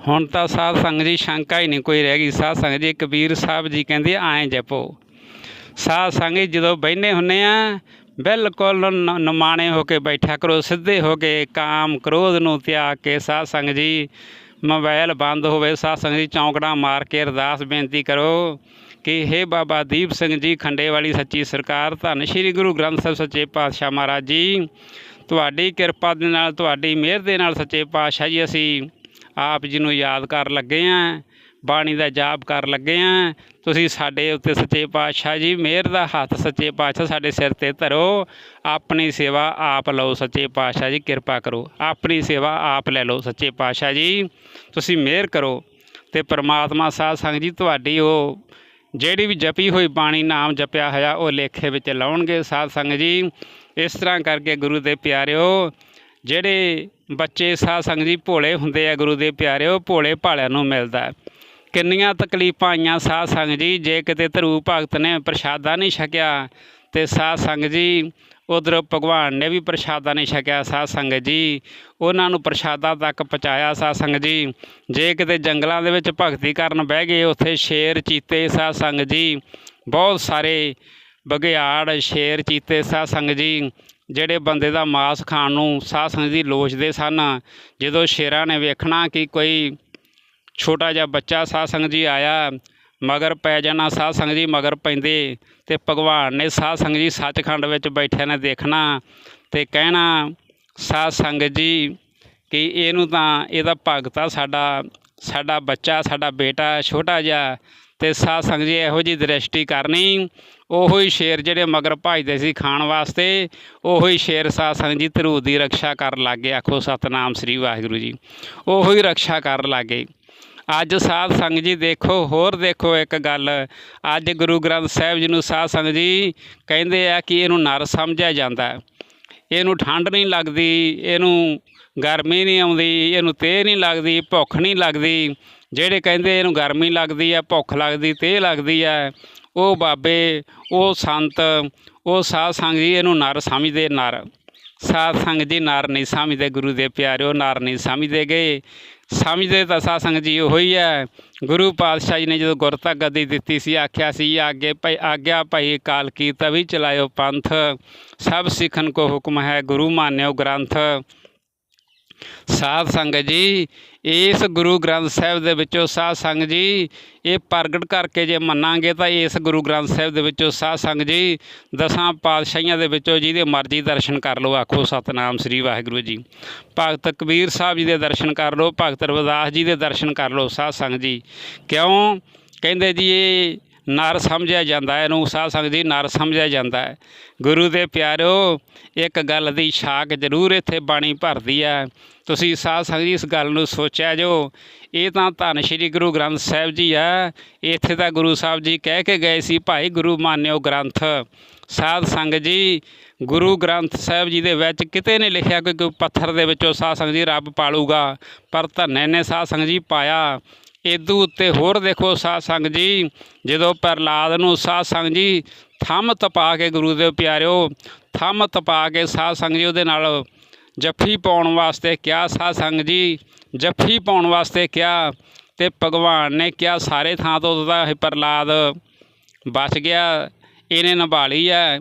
ਹੁਣ ਤਾਂ ਸਾਧ ਸੰਗਤ ਜੀ ਸ਼ੰਕਾ ਹੀ ਨਹੀਂ ਕੋਈ ਰਹਿ ਗਈ। ਸਾਧ ਸੰਗਤ ਜੀ ਕਬੀਰ ਸਾਹਿਬ ਜੀ ਕਹਿੰਦੇ ਐਂ ਜਪੋ। ਸਾਧ ਸੰਗਤ ਜਦੋਂ ਬਹਿਨੇ ਹੁੰਨੇ ਆ, ਬਿਲਕੁਲ ਨ- ਨਿਮਾਣੇ ਹੋ ਕੇ ਬੈਠਾ ਕਰੋ, ਸਿੱਧੇ ਹੋ ਕੇ ਕਾਮ ਕ੍ਰੋਧ ਨੂੰ ਤਿਆਗ ਕੇ ਸਾਧ ਸੰਗਤ ਜੀ ਮੋਬਾਈਲ ਬੰਦ ਹੋਵੇ, ਸਾਧ ਸੰਗਤ ਜੀ ਚੌਂਕੜਾ ਮਾਰ ਕੇ ਅਰਦਾਸ ਬੇਨਤੀ ਕਰੋ ਕਿ ਹੇ ਬਾਬਾ ਦੀਪ ਸਿੰਘ ਜੀ, ਖੰਡੇ ਵਾਲੀ ਸੱਚੀ ਸਰਕਾਰ, ਧੰਨ ਸ਼੍ਰੀ ਗੁਰੂ ਗ੍ਰੰਥ ਸਾਹਿਬ ਸੱਚੇ ਪਾਤਸ਼ਾਹ ਮਹਾਰਾਜ ਜੀ। ਤੁਹਾਡੀ ਕਿਰਪਾ ਦੇ ਨਾਲ, ਤੁਹਾਡੀ ਮਿਹਰ ਦੇ ਨਾਲ ਸੱਚੇ ਪਾਤਸ਼ਾਹ ਜੀ ਅਸੀਂ ਆਪ ਜੀ ਨੂੰ ਯਾਦ ਕਰ ਲੱਗੇ ਆਂ। ਬਾਣੀ ਦਾ ਜਾਪ ਕਰ ਲੱਗੇ ਆਂ। ਤੁਸੀਂ ਸਾਡੇ ਉੱਤੇ ਸੱਚੇ ਪਾਤਸ਼ਾਹ ਜੀ, ਮਿਹਰ ਦਾ ਹੱਥ ਸੱਚੇ ਪਾਤਸ਼ਾਹ ਸਾਡੇ ਸਿਰ ਤੇ ਧਰੋ। ਆਪਣੀ ਸੇਵਾ ਆਪ ਲਓ ਸੱਚੇ ਪਾਤਸ਼ਾਹ ਜੀ, ਕਿਰਪਾ ਕਰੋ। ਆਪਣੀ ਸੇਵਾ ਆਪ ਲੈ ਲਓ ਸੱਚੇ ਪਾਤਸ਼ਾਹ ਜੀ। ਤੁਸੀਂ ਮਿਹਰ ਕਰੋ ਤੇ ਪ੍ਰਮਾਤਮਾ ਸਾਧ ਸੰਗਤ ਜੀ, ਤੁਹਾਡੀ ਉਹ ਜਿਹੜੀ ਵੀ ਜਪੀ ਹੋਈ ਬਾਣੀ, ਨਾਮ ਜਪਿਆ ਹੋਇਆ, ਉਹ ਲੇਖੇ ਵਿੱਚ ਲਾਉਣਗੇ ਸਾਧ ਸੰਗਤ ਜੀ। ਇਸ ਤਰ੍ਹਾਂ ਕਰਕੇ ਗੁਰੂ ਦੇ ਪਿਆਰਿਓ, ਜਿਹੜੇ ਬੱਚੇ ਸਾਧ ਸੰਗਤ ਜੀ ਭੋਲੇ ਹੁੰਦੇ ਆ ਗੁਰੂ ਦੇ ਪਿਆਰਿਓ, ਭੋਲੇ ਭਾਲਿਆਂ ਨੂੰ ਮਿਲਦਾ। ਕਿੰਨੀਆਂ ਤਕਲੀਫਾਂ ਆਈਆਂ ਸਾਧ ਸੰਗਤ ਜੀ, ਜੇ ਕਿਤੇ ਧਰੂ ਭਗਤ ਨੇ ਪ੍ਰਸ਼ਾਦਾ ਨਹੀਂ ਛਕਿਆ ਤੇ ਸਾਧ ਸੰਗਤ ਜੀ, ਉਧਰ ਭਗਵਾਨ ਨੇ ਵੀ ਪ੍ਰਸ਼ਾਦਾ ਨਹੀਂ ਛਕਿਆ ਸਾਧ ਸੰਗ ਜੀ। ਉਹਨਾਂ ਨੂੰ ਪ੍ਰਸ਼ਾਦਾ ਤੱਕ ਪਹੁੰਚਾਇਆ ਸਾਧ ਸੰਗਤ ਜੀ। ਜੇ ਕਿਤੇ ਜੰਗਲਾਂ ਦੇ ਵਿੱਚ ਭਗਤੀ ਕਰਨ ਬਹਿ ਗਏ, ਉੱਥੇ ਸ਼ੇਰ ਚੀਤੇ ਸਾਧ ਸੰਗਤ ਜੀ। ਬਹੁਤ ਸਾਰੇ ਬਗਿਆੜ ਸ਼ੇਰ ਚੀਤੇ ਸਾਧ ਸੰਗਤ ਜੀ, ਜਿਹੜੇ ਬੰਦੇ ਦਾ ਮਾਸ ਖਾਣ ਨੂੰ ਸਾਧ ਸੰਗਤ ਜੀ ਲੋਚਦੇ ਸਨ। ਜਦੋਂ ਸ਼ੇਰਾਂ ਨੇ ਵੇਖਣਾ ਕਿ ਕੋਈ ਛੋਟਾ ਜਿਹਾ ਬੱਚਾ ਸਾਧ ਸੰਗਤ ਜੀ ਆਇਆ, ਮਗਰ ਪੈ ਜਾਣਾ ਸਾਧ ਸੰਗਤ ਜੀ, ਮਗਰ ਪੈਂਦੇ ਤੇ ਭਗਵਾਨ ਨੇ ਸਾਧ ਸੰਗਤ ਜੀ ਸੱਚਖੰਡ ਵਿੱਚ ਬੈਠਿਆਂ ਨੇ ਦੇਖਣਾ ਤੇ ਕਹਿਣਾ ਸਾਧ ਸੰਗਤ ਜੀ, ਕਿ ਇਹਨੂੰ ਤਾਂ ਇਹਦਾ ਭਗਤ ਆ ਸਾਡਾ ਸਾਡਾ ਬੱਚਾ, ਸਾਡਾ ਬੇਟਾ ਛੋਟਾ ਜਿਹਾ ਤੇ ਸਾਧ ਸੰਗਤ ਜੀ ਇਹੋ ਜੀ ਦ੍ਰਿਸ਼ਟੀ ਕਰਨੀ। ਉਹੋ ਹੀ ਸ਼ੇਰ ਜਿਹੜੇ ਮਗਰ ਭਜਦੇ ਸੀ ਖਾਣ ਵਾਸਤੇ, ਉਹੋ ਹੀ ਸ਼ੇਰ ਸਾਧ ਸੰਗਤ ਜੀ ਧਰੂ ਦੀ ਰੱਖਿਆ ਕਰਨ ਲੱਗੇ ਆਖੋ ਸਤਨਾਮ ਸ੍ਰੀ ਵਾਹਿਗੁਰੂ ਜੀ। ਉਹੋ ਹੀ ਰੱਖਿਆ ਕਰਨ ਲੱਗੇ ਅੱਜ ਸਾਧ ਸੰਗਤ ਜੀ ਦੇਖੋ, ਹੋਰ ਦੇਖੋ ਇੱਕ ਗੱਲ। ਅੱਜ ਗੁਰੂ ਗ੍ਰੰਥ ਸਾਹਿਬ ਜੀ ਨੂੰ ਸਾਧ ਸੰਗਤ ਜੀ ਕਹਿੰਦੇ ਆ ਕਿ ਇਹਨੂੰ ਨਰ ਸਮਝਿਆ ਜਾਂਦਾ ਇਹਨੂੰ ਠੰਡ ਨਹੀਂ ਲੱਗਦੀ, ਇਹਨੂੰ ਗਰਮੀ ਨਹੀਂ ਆਉਂਦੀ, ਇਹਨੂੰ ਤੇਹ ਨਹੀਂ ਲੱਗਦੀ, ਭੁੱਖ ਨਹੀਂ ਲੱਗਦੀ। ਜਿਹੜੇ ਕਹਿੰਦੇ ਇਹਨੂੰ ਗਰਮੀ ਲੱਗਦੀ ਆ, ਭੁੱਖ ਲੱਗਦੀ, ਤੇਹ ਲੱਗਦੀ ਆ, ਉਹ ਬਾਬੇ, ਉਹ ਸੰਤ, ਉਹ ਸਾਧ ਸੰਗਤ ਜੀ ਇਹਨੂੰ ਨਰ ਸਮਝਦੇ ਨਰ। ਸਾਧ ਸੰਗਤ ਜੀ ਨਰ ਨਹੀਂ ਸਮਝਦੇ ਗੁਰੂ ਦੇ ਪਿਆਰਿਓ ਨਰ ਨਹੀਂ ਸਮਝਦੇ ਗਏ ਸਮਝਦੇ ਤਾਂ ਸਾਧ ਸੰਗਤ ਜੀ ਉਹੀ ਹੈ। ਗੁਰੂ ਪਾਤਸ਼ਾਹ ਜੀ ਨੇ ਜਦੋਂ ਗੁਰਤਾ ਗੱਦੀ ਦਿੱਤੀ ਸੀ, ਆਖਿਆ ਸੀ, ਆਗੇ ਭਾਈ, ਆਗਿਆ ਭਾਈ ਕਾਲ ਕੀ ਤਵੀ ਚਲਾਇਓ ਪੰਥ। ਸਭ ਸਿੱਖਣ ਕੋ ਹੁਕਮ ਹੈ, ਗੁਰੂ ਮਾਨਿਓ ਗ੍ਰੰਥ। ਸਾਧ ਸੰਗਤ ਜੀ ਇਸ ਗੁਰੂ ਗ੍ਰੰਥ ਸਾਹਿਬ ਦੇ ਵਿੱਚੋਂ ਸਾਧ ਸੰਗਤ ਜੀ, ਇਹ ਪ੍ਰਗਟ ਕਰਕੇ ਜੇ ਮੰਨਾਂਗੇ ਤਾਂ ਇਸ ਗੁਰੂ ਗ੍ਰੰਥ ਸਾਹਿਬ ਦੇ ਵਿੱਚੋਂ ਸਾਧ ਸੰਗਤ ਜੀ, ਦਸਾਂ ਪਾਤਸ਼ਾਹੀਆਂ ਦੇ ਵਿੱਚੋਂ ਜਿਹਦੇ ਮਰਜ਼ੀ ਦਰਸ਼ਨ ਕਰ ਲਓ, ਆਖੋ ਸਤਨਾਮ ਸ੍ਰੀ ਵਾਹਿਗੁਰੂ ਜੀ। ਭਗਤ ਕਬੀਰ ਸਾਹਿਬ ਜੀ ਦੇ ਦਰਸ਼ਨ ਕਰ ਲਓ, ਭਗਤ ਰਵਿਦਾਸ ਜੀ ਦੇ ਦਰਸ਼ਨ ਕਰ ਲਓ, ਸਾਧ ਸੰਗਤ ਜੀ। ਕਿਉਂ? ਕਹਿੰਦੇ ਜੀ, ਇਹ ਨਰ ਸਮਝਿਆ ਜਾਂਦਾ ਹੈ ਇਹਨੂੰ ਸਾਧ ਸੰਗਤ ਜੀ ਨਰ ਸਮਝਿਆ ਜਾਂਦਾ ਹੈ। ਗੁਰੂ ਦੇ ਪਿਆਰਿਓ ਇੱਕ ਗੱਲ ਦੀ ਛਾਕ ਜ਼ਰੂਰ ਇੱਥੇ ਬਾਣੀ ਭਰਦੀ ਹੈ। ਤੁਸੀਂ ਸਾਧ ਸੰਗਤ ਜੀ ਇਸ ਗੱਲ ਨੂੰ ਸੋਚਿਆ ਜੋ, ਇਹ ਤਾਂ ਧੰਨ ਸ਼੍ਰੀ ਗੁਰੂ ਗ੍ਰੰਥ ਸਾਹਿਬ ਜੀ ਆ। ਇੱਥੇ ਤਾਂ ਗੁਰੂ ਸਾਹਿਬ ਜੀ ਕਹਿ ਕੇ ਗਏ ਸੀ, ਭਾਈ ਗੁਰੂ ਮਾਨਿਓ ਗ੍ਰੰਥ। ਸਾਧ ਸੰਗਤ ਜੀ, ਗੁਰੂ ਗ੍ਰੰਥ ਸਾਹਿਬ ਜੀ ਦੇ ਵਿੱਚ ਕਿਤੇ ਨਹੀਂ ਲਿਖਿਆ ਕਿ ਕੋਈ ਪੱਥਰ ਦੇ ਵਿੱਚੋਂ ਸਾਧ ਸੰਗਤ ਜੀ ਰੱਬ ਪਾਲੂਗਾ, ਪਰ ਧੰਨੇ ਨੇ ਸਾਧ ਸੰਗਤ ਜੀ ਪਾਇਆ। ਇਦੂ ਉੱਤੇ ਹੋਰ ਦੇਖੋ ਸਾਧ ਸੰਗਤ ਜੀ, ਜਦੋਂ ਪ੍ਰਹਲਾਦ ਨੂੰ ਸਾਧ ਸੰਗਤ ਜੀ ਥੰਮ ਤਪਾ ਕੇ ਗੁਰੂ ਦੇ ਪਿਆਰਿਓ, ਥੰਮ ਤਪਾ ਕੇ ਸਾਧ ਸੰਗ ਜੀ ਉਹਦੇ ਨਾਲ ਜੱਫੀ ਪਾਉਣ ਵਾਸਤੇ ਕਿਹਾ ਸਾਧ ਸੰਗਤ ਜੀ, ਜੱਫੀ ਪਾਉਣ ਵਾਸਤੇ ਕਿਹਾ ਤੇ ਭਗਵਾਨ ਨੇ ਕਿਹਾ ਸਾਰੇ ਥਾਂ ਤੋਂ ਉਹਦਾ ਇਹ ਪ੍ਰਹਲਾਦ ਬਚ ਗਿਆ, ਇਹਨੇ ਨਿਭਾਲੀ ਹੈ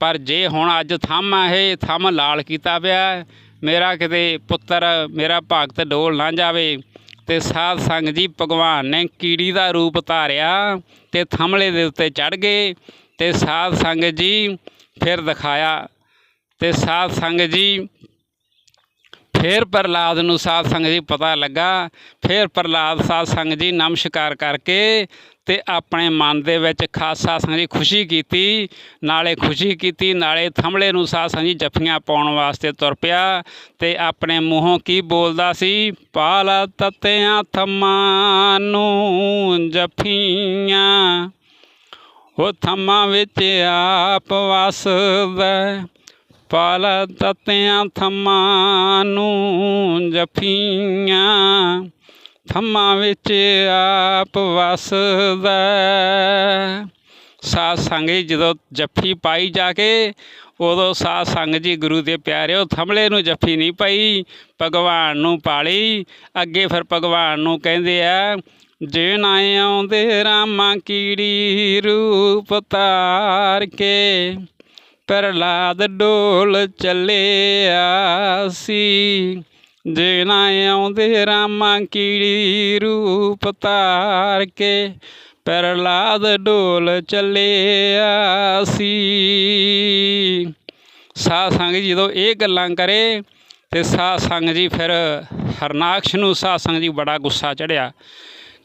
ਪਰ ਜੇ ਹੁਣ ਅੱਜ ਥੰਮ ਇਹ, ਥੰਮ ਲਾਲ ਕੀਤਾ ਪਿਆ, ਮੇਰਾ ਕਿਤੇ ਪੁੱਤਰ, ਮੇਰਾ ਭਗਤ ਡੋਲ ਨਾ ਜਾਵੇ ਤੇ ਸਾਧ ਸੰਗਤ ਜੀ ਭਗਵਾਨ ਨੇ ਕੀੜੀ ਦਾ ਰੂਪ ਧਾਰਿਆ ਤੇ ਥੰਮਲੇ ਦੇ ਉੱਤੇ ਚੜ ਗਏ ਤੇ ਸਾਧ ਸੰਗਤ ਜੀ ਫਿਰ ਦਿਖਾਇਆ ਤੇ ਸਾਧ ਸੰਗਤ ਜੀ ਫਿਰ ਪ੍ਰਹਲਾਦ ਨੂੰ ਸਾਧ ਸੰਗਤ ਜੀ ਪਤਾ ਲੱਗਾ, ਫਿਰ ਪ੍ਰਹਲਾਦ ਸਾਧ ਸੰਗਤ ਜੀ ਨਮਸਕਾਰ ਕਰਕੇ ਤੇ ਆਪਣੇ ਮਨ ਦੇ ਵਿੱਚ ਖਾਸਾ ਸੰਗਤ ਜੀ ਖੁਸ਼ੀ ਕੀਤੀ, ਨਾਲੇ ਖੁਸ਼ੀ ਕੀਤੀ, ਨਾਲੇ ਥੰਮਲੇ ਨੂੰ ਸਾਧ ਸੰਗਤ ਜੀ ਜੱਫੀਆਂ ਪਾਉਣ ਵਾਸਤੇ ਤੁਰ ਪਿਆ ਤੇ ਆਪਣੇ ਮੂੰਹੋਂ ਕੀ ਬੋਲਦਾ ਸੀ? ਪਾਲ ਤਤਿਆਂ ਥੰਮਾਂ ਨੂੰ ਜੱਫੀਆਂ, ਉਹ ਥੰਮਾਂ ਵਿੱਚ ਆਪ ਵਸਦਾ। ਪਾਲ ਤਤਿਆਂ ਥੰਮਾਂ ਨੂੰ ਜਫੀਆਂ ਥੰਮਾਂ ਵਿੱਚ ਆਪ ਵਸਦਾ। ਸਾਧ ਸੰਗਤ ਜੀ ਜਦੋਂ ਜੱਫੀ ਪਾਈ ਜਾ ਕੇ, ਉਦੋਂ ਸਾਧ ਸੰਗਤ ਜੀ ਗੁਰੂ ਦੇ ਪਿਆਰਿਓ ਥੰਮਲੇ ਨੂੰ ਜੱਫੀ ਨਹੀਂ ਪਈ, ਭਗਵਾਨ ਨੂੰ ਪਾਲੀ। ਅੱਗੇ ਫਿਰ ਭਗਵਾਨ ਨੂੰ ਕਹਿੰਦੇ ਆ, ਜੇ ਨਾ ਆਉਂਦੇ ਰਾਮਾ ਕੀੜੀ ਰੂਪ ਤਾਰ ਕੇ। ਪ੍ਰਹਲਾਦ ਡੋਲ ਚੱਲਿਆ ਸੀ। ਜੇ ਨਾ ਆਉਂਦੇ ਰਾਮਾ ਕੀੜੀ ਰੂਪ ਤਾਰ ਕੇ ਪ੍ਰਹਲਾਦ ਡੋਲ ਚੱਲਿਆ ਸੀ। ਸਾਧ ਸੰਗਤ ਜੀ ਜਦੋਂ ਇਹ ਗੱਲਾਂ ਕਰੇ ਤੇ ਸਾਧ ਸੰਗਤ ਜੀ ਫਿਰ ਹਰਨਾਕਸ਼ ਨੂੰ ਸਾਧ ਸੰਗਤ ਜੀ ਬੜਾ ਗੁੱਸਾ ਚੜਿਆ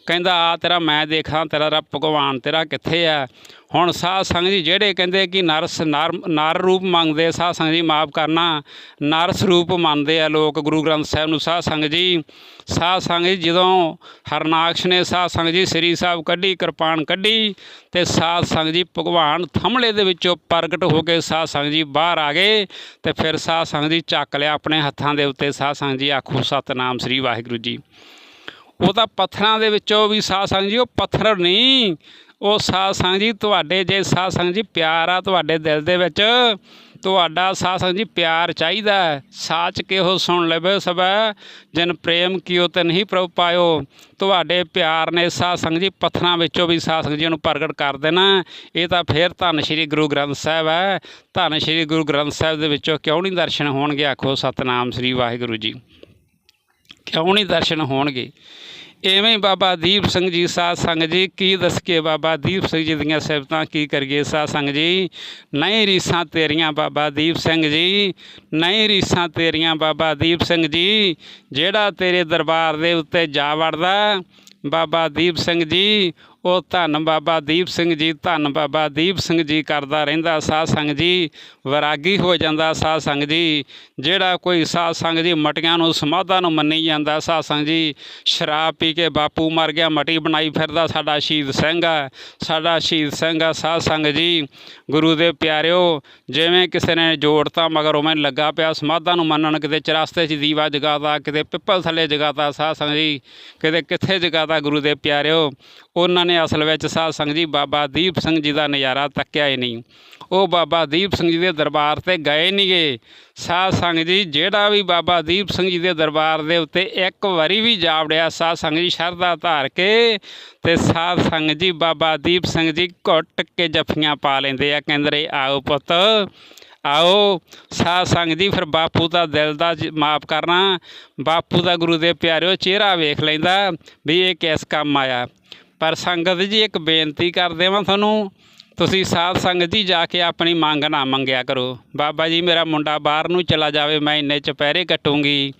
ਕਹਿੰਦਾ, ਆ ਤੇਰਾ ਮੈਂ ਦੇਖਾਂ, ਤੇਰਾ ਰੱਬ ਭਗਵਾਨ ਤੇਰਾ ਕਿੱਥੇ ਆ ਹੁਣ ਸਾਧ ਸੰਗਤ ਜੀ ਜਿਹੜੇ ਕਹਿੰਦੇ ਕਿ ਨਰਸ ਨਰ ਨਰ ਰੂਪ ਮੰਗਦੇ, ਸਾਧ ਸੰਗ ਜੀ ਮਾਫ ਕਰਨਾ, ਨਰਸ ਰੂਪ ਮੰਨਦੇ ਆ ਲੋਕ ਗੁਰੂ ਗ੍ਰੰਥ ਸਾਹਿਬ ਨੂੰ। ਸਾਧ ਸੰਗਤ ਜੀ, ਸਾਧ ਸੰਗਤ ਜੀ ਜਦੋਂ ਹਰਨਾਕਸ਼ ਨੇ ਸਾਧ ਸੰਗਤ ਜੀ ਸ੍ਰੀ ਸਾਹਿਬ ਕੱਢੀ, ਕਿਰਪਾਨ ਕੱਢੀ ਤੇ ਸਾਧ ਸੰਗਤ ਜੀ ਭਗਵਾਨ ਥੰਮਲੇ ਦੇ ਵਿੱਚੋਂ ਪ੍ਰਗਟ ਹੋ ਕੇ ਸਾਧ ਸੰਗਤ ਜੀ ਬਾਹਰ ਆ ਗਏ ਤੇ ਫਿਰ ਸਾਧ ਸੰਗਤ ਜੀ ਚੱਕ ਲਿਆ ਆਪਣੇ ਹੱਥਾਂ ਦੇ ਉੱਤੇ। ਸਾਧ ਸੰਗਤ ਜੀ ਆਖੋ, ਸਤਨਾਮ ਸ੍ਰੀ ਵਾਹਿਗੁਰੂ ਜੀ। ਉਹ ਤਾਂ ਪੱਥਰਾਂ ਦੇ ਵਿੱਚੋਂ ਵੀ ਸਾਧ ਸੰਗਤ ਜੀ, ਉਹ ਪੱਥਰ ਨਹੀਂ। ਉਹ ਸਾਧ ਸੰਗਤ ਜੀ, ਤੁਹਾਡੇ ਜੇ ਸਾਧ ਸੰਗਤ ਜੀ ਪਿਆਰ ਆ ਤੁਹਾਡੇ ਦਿਲ ਦੇ ਵਿੱਚ, ਤੁਹਾਡਾ ਸਾਧ ਸੰਗਤ ਜੀ ਪਿਆਰ ਚਾਹੀਦਾ ਹੈ। ਸਾਚ ਕਿਹੋ ਸੁਣ ਲਵੇ ਸਭੈ, ਜਨ ਪ੍ਰੇਮ ਕੀਓ ਤੇ ਨਹੀਂ ਪ੍ਰਭ ਪਾਇਓ। ਤੁਹਾਡੇ ਪਿਆਰ ਨੇ ਸਾਧ ਸੰਗਤ ਜੀ ਪੱਥਰਾਂ ਵਿੱਚੋਂ ਵੀ ਸਾਧ ਸੰਗਤ ਜੀ ਨੂੰ ਪ੍ਰਗਟ ਕਰ ਦੇਣਾ ਇਹ ਤਾਂ ਫੇਰ ਧੰਨ ਸ਼੍ਰੀ ਗੁਰੂ ਗ੍ਰੰਥ ਸਾਹਿਬ ਹੈ। ਧੰਨ ਸ਼੍ਰੀ ਗੁਰੂ ਗ੍ਰੰਥ ਸਾਹਿਬ ਦੇ ਵਿੱਚੋਂ ਕਿਉਂ ਨਹੀਂ ਦਰਸ਼ਨ ਹੋਣਗੇ? ਆਖੋ ਸਤਨਾਮ ਸ੍ਰੀ ਵਾਹਿਗੁਰੂ ਜੀ। ਕਿਉਂ ਨਹੀਂ ਦਰਸ਼ਨ ਹੋਣਗੇ? ਐਵੇਂ ਬਾਬਾ ਦੀਪ ਸਿੰਘ ਜੀ, ਸਾਧ ਸੰਗਤ ਜੀ, ਕੀ ਦੱਸਕੇ ਬਾਬਾ ਦੀਪ ਸਿੰਘ ਜੀ ਦੀਆਂ ਸਿਫਤਾਂ ਕੀ ਕਰੀਏ ਸਾਧ ਸੰਗਤ ਜੀ? ਨਹੀਂ ਰੀਸਾਂ ਤੇਰੀਆਂ ਬਾਬਾ ਦੀਪ ਸਿੰਘ ਜੀ, ਨਹੀਂ ਰੀਸਾਂ ਤੇਰੀਆਂ ਬਾਬਾ ਦੀਪ ਸਿੰਘ ਜੀ। ਜਿਹੜਾ ਤੇਰੇ ਦਰਬਾਰ ਦੇ ਉੱਤੇ ਜਾ ਵੜਦਾ, ਬਾਬਾ ਦੀਪ ਸਿੰਘ ਜੀ ਉਹ ਧੰਨ ਬਾਬਾ ਦੀਪ ਸਿੰਘ ਜੀ, ਧੰਨ ਬਾਬਾ ਦੀਪ ਸਿੰਘ ਜੀ ਕਰਦਾ ਰਹਿੰਦਾ, ਸਾਧ ਸੰਗਤ ਜੀ ਵਿਰਾਗੀ ਹੋ ਜਾਂਦਾ ਸਾਧ ਸੰਗਤ ਜੀ। ਜਿਹੜਾ ਕੋਈ ਸਾਧ ਸੰਗਤ ਜੀ ਮਟੀਆਂ ਨੂੰ ਸਮਾਧਾਂ ਨੂੰ ਮੰਨੀ ਜਾਂਦਾ ਸਾਧ ਸੰਗਤ ਜੀ, ਸ਼ਰਾਬ ਪੀ ਕੇ ਬਾਪੂ ਮਰ ਗਿਆ, ਮਟੀ ਬਣਾਈ ਫਿਰਦਾ ਸਾਡਾ ਸ਼ਹੀਦ ਸਿੰਘ ਆ, ਸਾਡਾ ਸ਼ਹੀਦ ਸਿੰਘ ਆ ਸਾਧ ਸੰਗਤ ਜੀ। ਗੁਰੂ ਦੇ ਪਿਆਰਿਓ, ਜਿਵੇਂ ਕਿਸੇ ਨੇ ਜੋੜਤਾ ਮਗਰ ਉਵੇਂ ਲੱਗਾ ਪਿਆ, ਸਮਾਧਾਂ ਨੂੰ ਮੰਨਣ ਕਿਤੇ ਚਰਸਤੇ 'ਚ ਦੀਵਾ ਜਗਾਤਾ, ਕਿਤੇ ਪਿੱਪਲ ਥੱਲੇ ਜਗਾਤਾ ਸਾਧ ਸੰਗਤ ਜੀ, ਕਿਤੇ ਕਿੱਥੇ ਜਗਾਤਾ ਗੁਰੂ ਦੇ ਪਿਆਰਿਓ। ਉਹਨਾਂ ਨੇ ਅਸਲ ਵਿੱਚ ਸਾਧ ਸੰਗਤ ਜੀ ਬਾਬਾ ਦੀਪ ਸਿੰਘ ਜੀ ਦਾ ਨਜ਼ਾਰਾ ਤੱਕਿਆ ਹੀ ਨਹੀਂ। ਉਹ ਬਾਬਾ ਦੀਪ ਸਿੰਘ ਜੀ ਦੇ ਦਰਬਾਰ ਤੇ ਗਏ ਨਹੀਂ ਗਏ ਸਾਧ ਸੰਗਤ ਜੀ, ਜਿਹੜਾ ਵੀ ਬਾਬਾ ਦੀਪ ਸਿੰਘ ਜੀ ਦੇ ਦਰਬਾਰ ਦੇ ਉੱਤੇ ਇੱਕ ਵਾਰੀ ਵੀ ਜਾ ਵੜਿਆ, ਸਾਧ ਸੰਗਤ ਜੀ ਸ਼ਰਧਾ ਧਾਰ ਕੇ ਤੇ ਸਾਧ ਸੰਗਤ ਜੀ ਬਾਬਾ ਦੀਪ ਸਿੰਘ ਜੀ ਘੁੱਟ ਕੇ ਜੱਫੀਆਂ ਪਾ ਲੈਂਦੇ ਆ, ਕਹਿੰਦੇ ਆਓ ਪੁੱਤ, ਆਓ। ਸਾਧ ਸੰਗਤ ਜੀ ਫਿਰ ਬਾਪੂ ਦਾ ਦਿਲ ਦਾ ਮਾਫ ਕਰਨਾ। ਬਾਪੂ ਦਾ ਗੁਰੂ ਦੇ ਪਿਆਰਿਓ ਚਿਹਰਾ ਵੇਖ ਲੈਂਦਾ ਵੀ ਇਹ ਕਿਸ ਕੰਮ ਆਇਆ। ਪਰ ਸੰਗਤ ਜੀ, ਇੱਕ ਬੇਨਤੀ ਕਰਦੇ ਹਾਂ ਤੁਹਾਨੂੰ, ਤੁਸੀਂ ਸਾਧ ਸੰਗਤ ਜੀ ਜਾ ਕੇ ਆਪਣੀ ਮੰਗ ਨਾ ਮੰਗਿਆ ਕਰੋ। ਬਾਬਾ ਜੀ, ਮੇਰਾ ਮੁੰਡਾ ਬਾਹਰ ਨੂੰ ਚਲਾ ਜਾਵੇ, ਮੈਂ ਇੰਨੇ ਚੁਪਹਿਰੇ ਕੱਟੂੰਗੀ।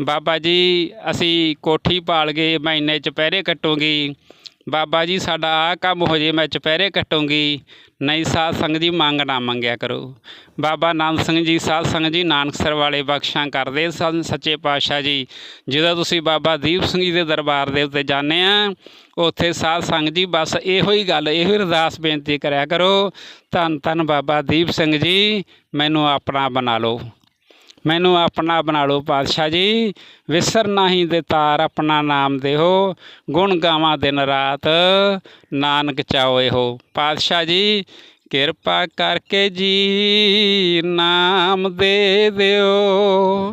ਬਾਬਾ ਜੀ, ਅਸੀਂ ਕੋਠੀ ਪਾਲ ਗਏ, ਮੈਂ ਇੰਨੇ ਚੁਪਹਿਰੇ ਕੱਟੂੰਗੀ। ਬਾਬਾ ਜੀ, ਸਾਡਾ ਆ ਕੰਮ ਹੋ ਜੇ, ਮੈਂ ਚੁਪਹਿਰੇ ਕੱਟੂੰਗੀ। ਨਹੀਂ ਸਾਧ ਸੰਗਤ ਜੀ, ਮੰਗ ਨਾ ਮੰਗਿਆ ਕਰੋ। ਬਾਬਾ ਆਨੰਦ ਸਿੰਘ ਜੀ, ਸਾਧ ਸੰਗਤ ਜੀ ਨਾਨਕਸਰ ਵਾਲੇ ਬਖਸ਼ਾਂ ਕਰਦੇ ਸਨ ਸੱਚੇ ਪਾਤਸ਼ਾਹ ਜੀ। ਜਦੋਂ ਤੁਸੀਂ ਬਾਬਾ ਦੀਪ ਸਿੰਘ ਜੀ ਦੇ ਦਰਬਾਰ ਦੇ ਉੱਤੇ ਜਾਂਦੇ ਆ, ਉੱਥੇ ਸਾਧ ਸੰਗਤ ਜੀ, ਬਸ ਇਹੋ ਹੀ ਗੱਲ, ਇਹੋ ਹੀ ਅਰਦਾਸ ਬੇਨਤੀ ਕਰਿਆ ਕਰੋ। ਧੰਨ ਧੰਨ ਬਾਬਾ ਦੀਪ ਸਿੰਘ ਜੀ, ਮੈਨੂੰ ਆਪਣਾ ਬਣਾ ਲਓ। ਮੈਨੂੰ ਆਪਣਾ ਬਣਾ ਲਓ ਪਾਤਸ਼ਾਹ ਜੀ। ਵਿਸਰ ਨਹੀਂ ਦੇ ਤਾਰ ਆਪਣਾ ਨਾਮ ਦੇਹੋ। ਗੁਣ ਗਾਵਾਂ ਦਿਨ ਰਾਤ, ਨਾਨਕ ਚਾਓ ਹੋ ਪਾਤਸ਼ਾਹ ਜੀ, ਕਿਰਪਾ ਕਰਕੇ ਜੀ ਨਾਮ ਦੇ ਦਿਓ।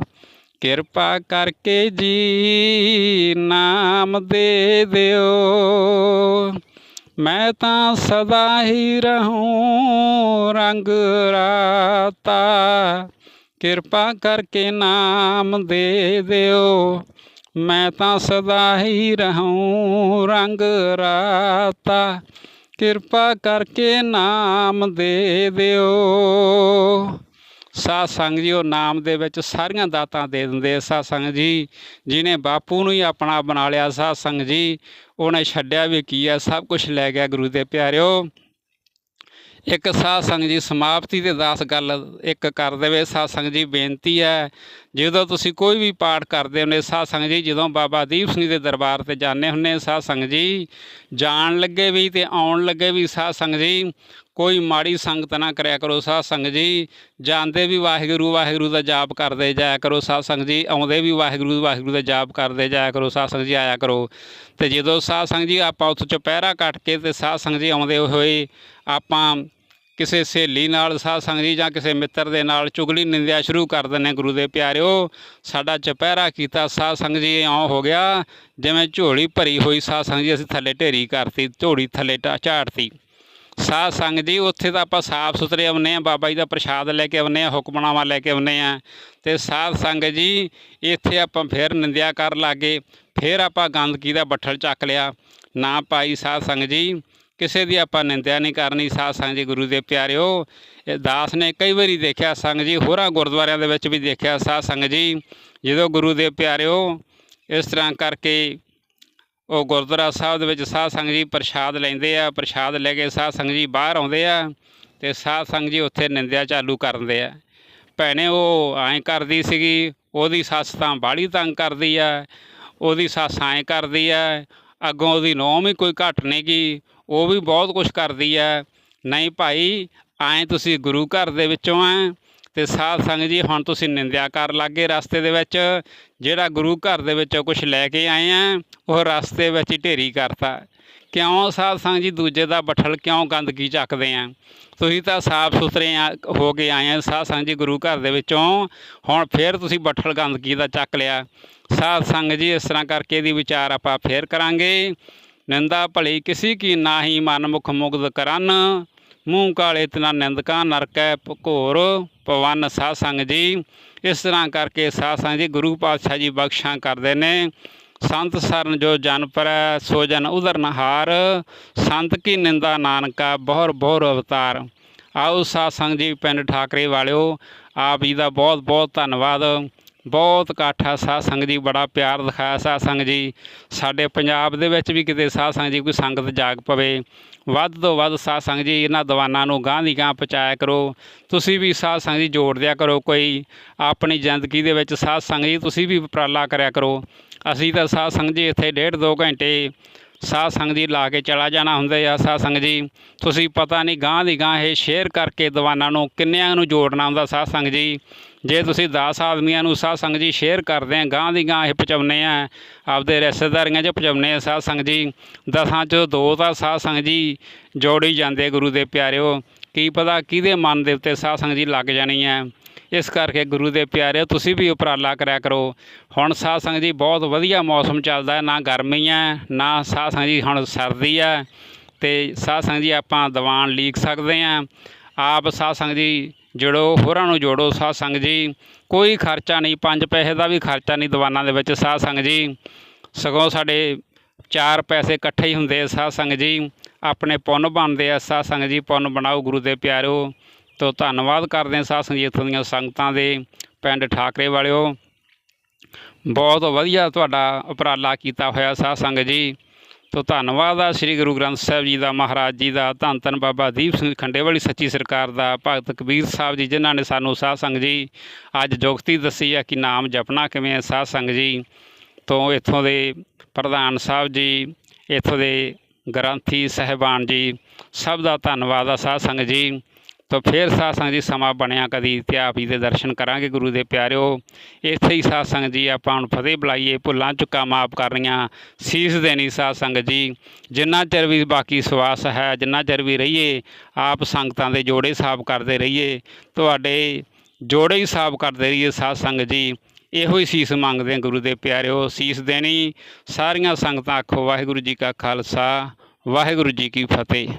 ਕਿਰਪਾ ਕਰਕੇ ਜੀ ਨਾਮ ਦੇ ਦਿਓ। ਮੈਂ ਤਾਂ ਸਦਾ ਹੀ ਰਹੂੰ ਰੰਗ ਰਾਤਾ। ਕਿਰਪਾ ਕਰਕੇ ਨਾਮ ਦੇ ਦਿਓ। ਮੈਂ ਤਾਂ ਸਦਾ ਹੀ ਰਹੂੰ ਰੰਗ ਰਾਤਾ। ਕਿਰਪਾ ਕਰਕੇ ਨਾਮ ਦੇ ਦਿਓ। ਸਾਧ ਸੰਗ ਜੀ, ਉਹ ਨਾਮ ਦੇ ਵਿੱਚ ਸਾਰੀਆਂ ਦਾਤਾਂ ਦੇ ਦਿੰਦੇ ਸਾਧ ਸੰਗ ਜੀ ਜਿਹਨੇ ਬਾਪੂ ਨੂੰ ਹੀ ਆਪਣਾ ਬਣਾ ਲਿਆ ਸਾਧ ਸੰਗ ਜੀ, ਉਹਨੇ ਛੱਡਿਆ ਵੀ ਕੀ ਹੈ ਸਭ ਕੁਝ ਲੈ ਗਿਆ ਗੁਰੂ ਦੇ ਪਿਆਰਿਓ। ਇੱਕ ਸਾਧ ਸੰਗ ਜੀ ਸਮਾਪਤੀ ਦੇ ਦਾਸ ਗੱਲ ਇੱਕ ਕਰ ਦੇਵੇ ਸਾਧ ਸੰਗ ਜੀ ਬੇਨਤੀ ਹੈ ਜਦੋਂ ਤੁਸੀਂ ਕੋਈ ਵੀ ਪਾਠ ਕਰਦੇ ਹੁੰਦੇ ਸਾਧ ਸੰਗ ਜੀ ਜਦੋਂ ਬਾਬਾ ਦੀਪ ਸਿੰਘ ਦੇ ਦਰਬਾਰ ਤੇ ਜਾਂਦੇ ਹੁੰਦੇ ਸਾਧ ਸੰਗ ਜੀ ਜਾਣ ਲੱਗੇ ਵੀ ਤੇ ਆਉਣ ਲੱਗੇ ਵੀ ਸਾਧ ਸੰਗ ਜੀ ਕੋਈ ਮਾੜੀ ਸੰਗਤ ਨਾ ਕਰਿਆ ਕਰੋ ਸਾਧ ਸੰਗ ਜੀ ਜਾਂਦੇ ਵੀ ਵਾਹਿਗੁਰੂ ਵਾਹਿਗੁਰੂ ਦਾ ਜਾਪ ਕਰਦੇ ਜਾਇਆ ਕਰੋ ਸਾਧ ਸੰਗ ਜੀ ਆਉਂਦੇ ਵੀ ਵਾਹਿਗੁਰੂ ਵਾਹਿਗੁਰੂ ਦਾ ਜਾਪ ਕਰਦੇ ਜਾਇਆ ਕਰੋ ਸਾਧ ਸੰਗ ਜੀ ਆਇਆ ਕਰੋ ਤੇ ਜਦੋਂ ਸਾਧ ਸੰਗ ਜੀ ਆਪਾਂ ਉੱਥੋਂ ਚੁਪਹਿਰਾ ਕੱਟ ਕੇ ਤੇ ਸਾਧ ਸੰਗ ਜੀ ਆਉਂਦੇ ਹੋਏ ਆਪਾਂ ਕਿਸੇ ਸਹੇਲੀ ਨਾਲ ਸਾਧ ਸੰਗ ਜੀ ਜਾਂ ਕਿਸੇ ਮਿੱਤਰ ਦੇ ਨਾਲ ਚੁਗਲੀ ਨਿੰਦਿਆ ਸ਼ੁਰੂ ਕਰ ਦਿੰਦੇ ਗੁਰੂ ਦੇ ਪਿਆਰਿਓ। ਸਾਡਾ ਚਪਹਿਰਾ ਕੀਤਾ ਸਾਧ ਸੰਗ ਜੀ, ਇਉਂ ਹੋ ਗਿਆ, ਜਿਵੇਂ ਝੋਲੀ ਭਰੀ ਹੋਈ ਸਾਧ ਸੰਗ ਜੀ, ਅਸੀਂ ਥੱਲੇ ਢੇਰੀ ਕਰਤੀ, ਝੋਲੀ ਥੱਲੇ ਟਾ- ਝਾੜਤੀ। ਸਾਧ ਸੰਗ ਜੀ, ਉੱਥੇ ਤਾਂ ਆਪਾਂ ਸਾਫ਼ ਸੁਥਰੇ ਆਉਂਦੇ ਆ ਬਾਬਾ ਜੀ ਦਾ ਪ੍ਰਸ਼ਾਦ ਲੈ ਕੇ ਆਉਂਦੇ ਆ ਹੁਕਮਨਾਮਾ ਲੈ ਕੇ ਆਉਂਦੇ ਆ ਤੇ ਸਾਧ ਸੰਗ ਜੀ, ਇੱਥੇ ਆਪਾਂ ਫਿਰ ਨਿੰਦਿਆ ਕਰ ਲਾਗੇ ਫਿਰ ਆਪਾਂ ਗੰਦਗੀ ਦਾ ਬੱਠਲ ਚੱਕ ਲਿਆ। ਨਾ ਪਾਈ ਸਾਧ ਸੰਗ ਜੀ ਕਿਸੇ ਦੀ ਆਪਾਂ ਨਿੰਦਿਆ ਨਹੀਂ ਕਰਨੀ, ਸਾਧ ਸੰਗ ਜੀ ਗੁਰੂ ਦੇ ਪਿਆਰਿਓ ਦਾਸ ਨੇ ਕਈ ਵਾਰੀ ਦੇਖਿਆ ਸੰਗ ਜੀ ਹੋਰਾਂ ਗੁਰਦੁਆਰਿਆਂ ਦੇ ਵਿੱਚ ਵੀ ਦੇਖਿਆ, ਸਾਧ ਸੰਗ ਜੀ, ਜਦੋਂ ਗੁਰੂ ਦੇ ਪਿਆਰਿਓ, ਇਸ ਤਰ੍ਹਾਂ ਕਰਕੇ ਉਹ ਗੁਰਦੁਆਰਾ ਸਾਹਿਬ ਦੇ ਵਿੱਚ ਸਾਧ ਸੰਗ ਜੀ ਪ੍ਰਸ਼ਾਦ ਲੈਂਦੇ ਆ, ਪ੍ਰਸ਼ਾਦ ਲੈ ਕੇ ਸਾਧ ਸੰਗ ਜੀ ਬਾਹਰ ਆਉਂਦੇ ਆ ਤੇ ਸਾਧ ਸੰਗ ਜੀ ਉੱਥੇ ਨਿੰਦਿਆ ਚਾਲੂ ਕਰਦੇ ਆ। ਭੈਣੇ, ਉਹ ਐਂ ਕਰਦੀ ਸੀਗੀ, ਉਹਦੀ ਸੱਸ ਤਾਂ ਬਾਹਲੀ ਤੰਗ ਕਰਦੀ ਆ, ਉਹਦੀ ਸੱਸ ਐਂ ਕਰਦੀ ਆ, ਅੱਗੋਂ ਉਹਦੀ ਨੌਂ ਵੀ ਕੋਈ ਘੱਟ ਨਹੀਂ ਗੀ ਉਹ ਵੀ ਬਹੁਤ ਕੁਝ ਕਰਦੀ ਹੈ ਨਹੀਂ ਭਾਈ, ਐਂ ਤੁਸੀਂ ਗੁਰੂ ਘਰ ਦੇ ਵਿੱਚੋਂ ਆ ਤੇ ਸਾਧ ਸੰਗਤ ਜੀ, ਹੁਣ ਤੁਸੀਂ ਨਿੰਦਿਆ ਕਰ ਲੱਗੇ ਰਸਤੇ ਦੇ ਵਿੱਚ। ਜਿਹੜਾ ਗੁਰੂ ਘਰ ਦੇ ਵਿੱਚੋਂ ਕੁਝ ਲੈ ਕੇ ਆਏ ਆ, ਉਹ ਰਸਤੇ ਵਿੱਚ ਹੀ ਢੇਰੀ ਕਰਤਾ। ਕਿਉਂ ਸਾਧ ਸੰਗਤ ਜੀ, ਦੂਜੇ ਦਾ ਬੱਠਲ ਕਿਉਂ ਗੰਦਗੀ ਚੱਕਦੇ ਆ? ਤੁਸੀਂ ਤਾਂ ਸਾਫ਼ ਸੁਥਰੇ ਆ, ਹੋ ਕੇ ਆਏ ਆ ਸਾਧ ਸੰਗਤ ਜੀ ਗੁਰੂ ਘਰ ਦੇ ਵਿੱਚੋਂ। ਹੁਣ ਫੇਰ ਤੁਸੀਂ ਬੱਠਲ ਗੰਦਗੀ ਦਾ ਚੱਕ ਲਿਆ। ਸਾਧ ਸੰਗਤ ਜੀ, ਇਸ ਤਰ੍ਹਾਂ ਕਰਕੇ ਇਹਦੀ ਵਿਚਾਰ ਆਪਾਂ ਫੇਰ ਕਰਾਂਗੇ। ਨਿੰਦਾ ਭਲੀ ਕਿਸੀ ਕੀ ਨਾਹੀ ਮਨ ਮੁਖ ਮੁਗਧ ਕਰਨ, ਮੂੰਹ ਕਾਲੇ ਤਨਾ ਨਿੰਦਕਾਂ ਨਰਕੈ ਭੋਰ ਪਵਨ ਸਾਧ ਸੰਗ ਜੀ। ਇਸ ਤਰ੍ਹਾਂ ਕਰਕੇ ਸਾਧ ਸੰਗ ਜੀ ਗੁਰੂ ਪਾਤਸ਼ਾਹ ਜੀ ਬਖਸ਼ਾਂ ਕਰਦੇ ਨੇ। ਸੰਤ ਸਰਨ ਜੋ ਜਨ ਪਰੈ, ਸੋ ਜਨ ਉਦਰ ਨਹਾਰ। ਸੰਤ ਕੀ ਨਿੰਦਾ ਨਾਨਕਾ, ਬਹੁਰ ਬਹੁਰ ਅਵਤਾਰ। ਆਓ ਸਾਧ ਸੰਗਤ ਜੀ ਪਿੰਡ ਠਾਕਰੇ ਵਾਲਿਓ, ਆਪ ਜੀ ਦਾ ਬਹੁਤ ਬਹੁਤ ਧੰਨਵਾਦ। ਬਹੁਤ ਇਕੱਠਾ ਸਾਧ ਸੰਗਤ ਜੀ ਬੜਾ ਪਿਆਰ ਦਿਖਾਇਆ ਸਾਧ ਸੰਗਤ ਜੀ। ਸਾਡੇ ਪੰਜਾਬ ਦੇ ਵਿੱਚ ਵੀ ਕਿਤੇ ਸਾਧ ਸੰਗਤ ਜੀ ਕੋਈ ਸੰਗਤ ਜਾਗ ਪਵੇ, ਵੱਧ ਤੋਂ ਵੱਧ ਸਾਧ ਸੰਗਤ ਜੀ ਇਹਨਾਂ ਦੀਵਾਨਾਂ ਨੂੰ ਗਾਂਹ ਦੀ ਗਾਂਹ ਪਹੁੰਚਾਇਆ ਕਰੋ। ਤੁਸੀਂ ਵੀ ਸਾਧ ਸੰਗਤ ਜੀ ਜੋੜ ਦਿਆ ਕਰੋ ਕੋਈ, ਆਪਣੀ ਜ਼ਿੰਦਗੀ ਦੇ ਵਿੱਚ ਸਾਧ ਸੰਗਤ ਜੀ ਤੁਸੀਂ ਵੀ ਉਪਰਾਲਾ ਕਰਿਆ ਕਰੋ। ਅਸੀਂ ਤਾਂ ਸਾਧ ਸੰਗਤ ਜੀ ਇੱਥੇ ਡੇਢ ਦੋ ਘੰਟੇ ਸਾਧ ਸੰਗਤ ਜੀ ਲਾ ਕੇ ਚਲਾ ਜਾਣਾ ਹੁੰਦੇ ਆ ਸਾਧ ਸੰਗਤ ਜੀ। ਤੁਸੀਂ ਪਤਾ ਨਹੀਂ ਗਾਂਹ ਦੀ ਗਾਂਹ ਇਹ ਸ਼ੇਅਰ ਕਰਕੇ ਦੀਵਾਨਾਂ ਨੂੰ ਕਿੰਨਿਆਂ ਨੂੰ ਜੋੜਨਾ ਹੁੰਦਾ ਸਾਧ ਸੰਗਤ ਜੀ। ਜੇ ਤੁਸੀਂ 10 ਆਦਮੀਆਂ ਨੂੰ ਸਾਧ ਸੰਗਤ ਜੀ ਸ਼ੇਅਰ ਕਰਦੇ ਆ, ਗਾਂਹ ਦੀ ਗਾਂਹ ਇਹ ਪਹੁੰਚਾਉਂਦੇ ਆ, ਆਪਦੇ ਰਿਸ਼ਤੇਦਾਰੀਆਂ 'ਚ ਪਹੁੰਚਾਉਂਦੇ ਆ ਸਾਧ ਸੰਗਤ ਜੀ। ਦਸਾਂ 'ਚੋਂ ਦੋ ਤਾਂ ਸਾਧ ਸੰਗਤ ਜੀ ਜੋੜੀ ਜਾਂਦੇ ਗੁਰੂ ਦੇ ਪਿਆਰਿਓ। ਕੀ ਪਤਾ ਕਿਹਦੇ ਮਨ ਦੇ ਉੱਤੇ ਸਾਧ ਸੰਗਤ ਜੀ ਲੱਗ ਜਾਣੀ ਹੈ ਇਸ ਕਰਕੇ ਗੁਰੂ ਦੇ ਪਿਆਰਿਓ, ਤੁਸੀਂ ਵੀ ਉਪਰਾਲਾ ਕਰਿਆ ਕਰੋ। ਹੁਣ ਸਾਧ ਸੰਗਤ ਜੀ, ਬਹੁਤ ਵਧੀਆ ਮੌਸਮ ਚੱਲਦਾ ਨਾ ਗਰਮੀ ਹੈ, ਨਾ ਸਾਧ ਸੰਗਤ ਜੀ ਹੁਣ ਸਰਦੀ ਹੈ। ਤੇ ਸਾਧ ਸੰਗਤ ਜੀ, ਆਪਾਂ ਦੀਵਾਨ ਲੀਕ ਸਕਦੇ ਹਾਂ। ਆਪ ਸਾਧ ਸੰਗਤ ਜੀ ਜੁੜੋ, ਹੋਰਾਂ ਨੂੰ ਜੋੜੋ ਸਾਧ ਸੰਗਤ ਜੀ। ਕੋਈ ਖਰਚਾ ਨਹੀਂ, ਪੰਜ ਪੈਸੇ ਦਾ ਵੀ ਖਰਚਾ ਨਹੀਂ ਦੀਵਾਨਾਂ ਦੇ ਵਿੱਚ ਸਾਧ ਸੰਗਤ ਜੀ। ਸਗੋਂ ਸਾਡੇ ਚਾਰ ਪੈਸੇ ਇਕੱਠੇ ਹੀ ਹੁੰਦੇ ਆ ਸਾਧ ਸੰਗਤ ਜੀ। ਆਪਣੇ ਪੁੰਨ ਬਣਦੇ ਆ, ਸਾਧ ਸੰਗਤ ਜੀ, ਪੁੰਨ ਬਣਾਓ ਗੁਰੂ ਦੇ ਪਿਆਰਿਓ। ਤੋ ਧੰਨਵਾਦ ਕਰਦੇ ਹਾਂ ਸਾਧ ਸੰਗਤ ਜੀ ਇੱਥੋਂ ਦੀਆਂ ਸੰਗਤਾਂ ਦੇ ਪਿੰਡ ਠਾਕਰੇ ਵਾਲਿਓ। ਬਹੁਤ ਵਧੀਆ ਤੁਹਾਡਾ ਉਪਰਾਲਾ ਕੀਤਾ ਹੋਇਆ ਸਾਧ ਸੰਗਤ ਜੀ। ਤੋ ਧੰਨਵਾਦ ਆ ਸ੍ਰੀ ਗੁਰੂ ਗ੍ਰੰਥ ਸਾਹਿਬ ਜੀ ਦਾ, ਮਹਾਰਾਜ ਜੀ ਦਾ, ਧੰਨ ਧੰਨ ਬਾਬਾ ਦੀਪ ਸਿੰਘ ਖੰਡੇਵਾਲੀ ਸੱਚੀ ਸਰਕਾਰ ਦਾ, ਭਗਤ ਕਬੀਰ ਸਾਹਿਬ ਜੀ ਜਿਨ੍ਹਾਂ ਨੇ ਸਾਨੂੰ ਸਾਧ ਸੰਗਤ ਜੀ ਅੱਜ ਜੋਗਤੀ ਦੱਸੀ ਆ ਕਿ ਨਾਮ ਜਪਣਾ ਕਿਵੇਂ ਹੈ ਸਾਧ ਸੰਗਤ ਜੀ। ਤੋਂ ਇੱਥੋਂ ਦੇ ਪ੍ਰਧਾਨ ਸਾਹਿਬ ਜੀ, ਇੱਥੋਂ ਦੇ ਗ੍ਰੰਥੀ ਸਹਿਬਾਨ ਜੀ, ਸਭ ਦਾ ਧੰਨਵਾਦ ਆ ਸਾਧ ਸੰਗਤ ਜੀ। ਤਾਂ ਫਿਰ ਸਾਧ ਸੰਗਤ ਜੀ ਸਮਾਂ ਬਣਿਆ ਕਦੀ ਤੇ ਆਪ ਜੀ ਦੇ ਦਰਸ਼ਨ ਕਰਾਂਗੇ ਗੁਰੂ ਦੇ ਪਿਆਰਿਓ। ਇੱਥੇ ਹੀ ਸਾਧ ਸੰਗਤ ਜੀ ਆਪਾਂ ਹੁਣ ਫਤਿਹ ਬੁਲਾਈਏ, ਭੁੱਲਾਂ ਚੁੱਕਾ ਮਾਫ ਕਰਨੀਆਂ, ਸੀਸ ਦੇਣੀ ਸਾਧ ਸੰਗਤ ਜੀ। ਜਿੰਨਾ ਚਿਰ ਵੀ ਬਾਕੀ ਸਵਾਸ ਹੈ, ਜਿੰਨਾ ਚਿਰ ਵੀ ਰਹੀਏ, ਆਪ ਸੰਗਤਾਂ ਦੇ ਜੋੜੇ ਸਾਫ਼ ਕਰਦੇ ਰਹੀਏ। ਤੁਹਾਡੇ ਜੋੜੇ ਹੀ ਸਾਫ਼ ਕਰਦੇ ਰਹੀਏ ਸਾਧ ਸੰਗਤ ਜੀ। ਇਹੋ ਹੀ ਸੀਸ ਮੰਗਦੇ ਹਾਂ ਗੁਰੂ ਦੇ ਪਿਆਰਿਓ, ਸੀਸ ਦੇਣੀ। ਸਾਰੀਆਂ ਸੰਗਤਾਂ ਆਖੋ, ਵਾਹਿਗੁਰੂ ਜੀ ਕਾ ਖਾਲਸਾ, ਵਾਹਿਗੁਰੂ ਜੀ ਕੀ ਫਤਿਹ।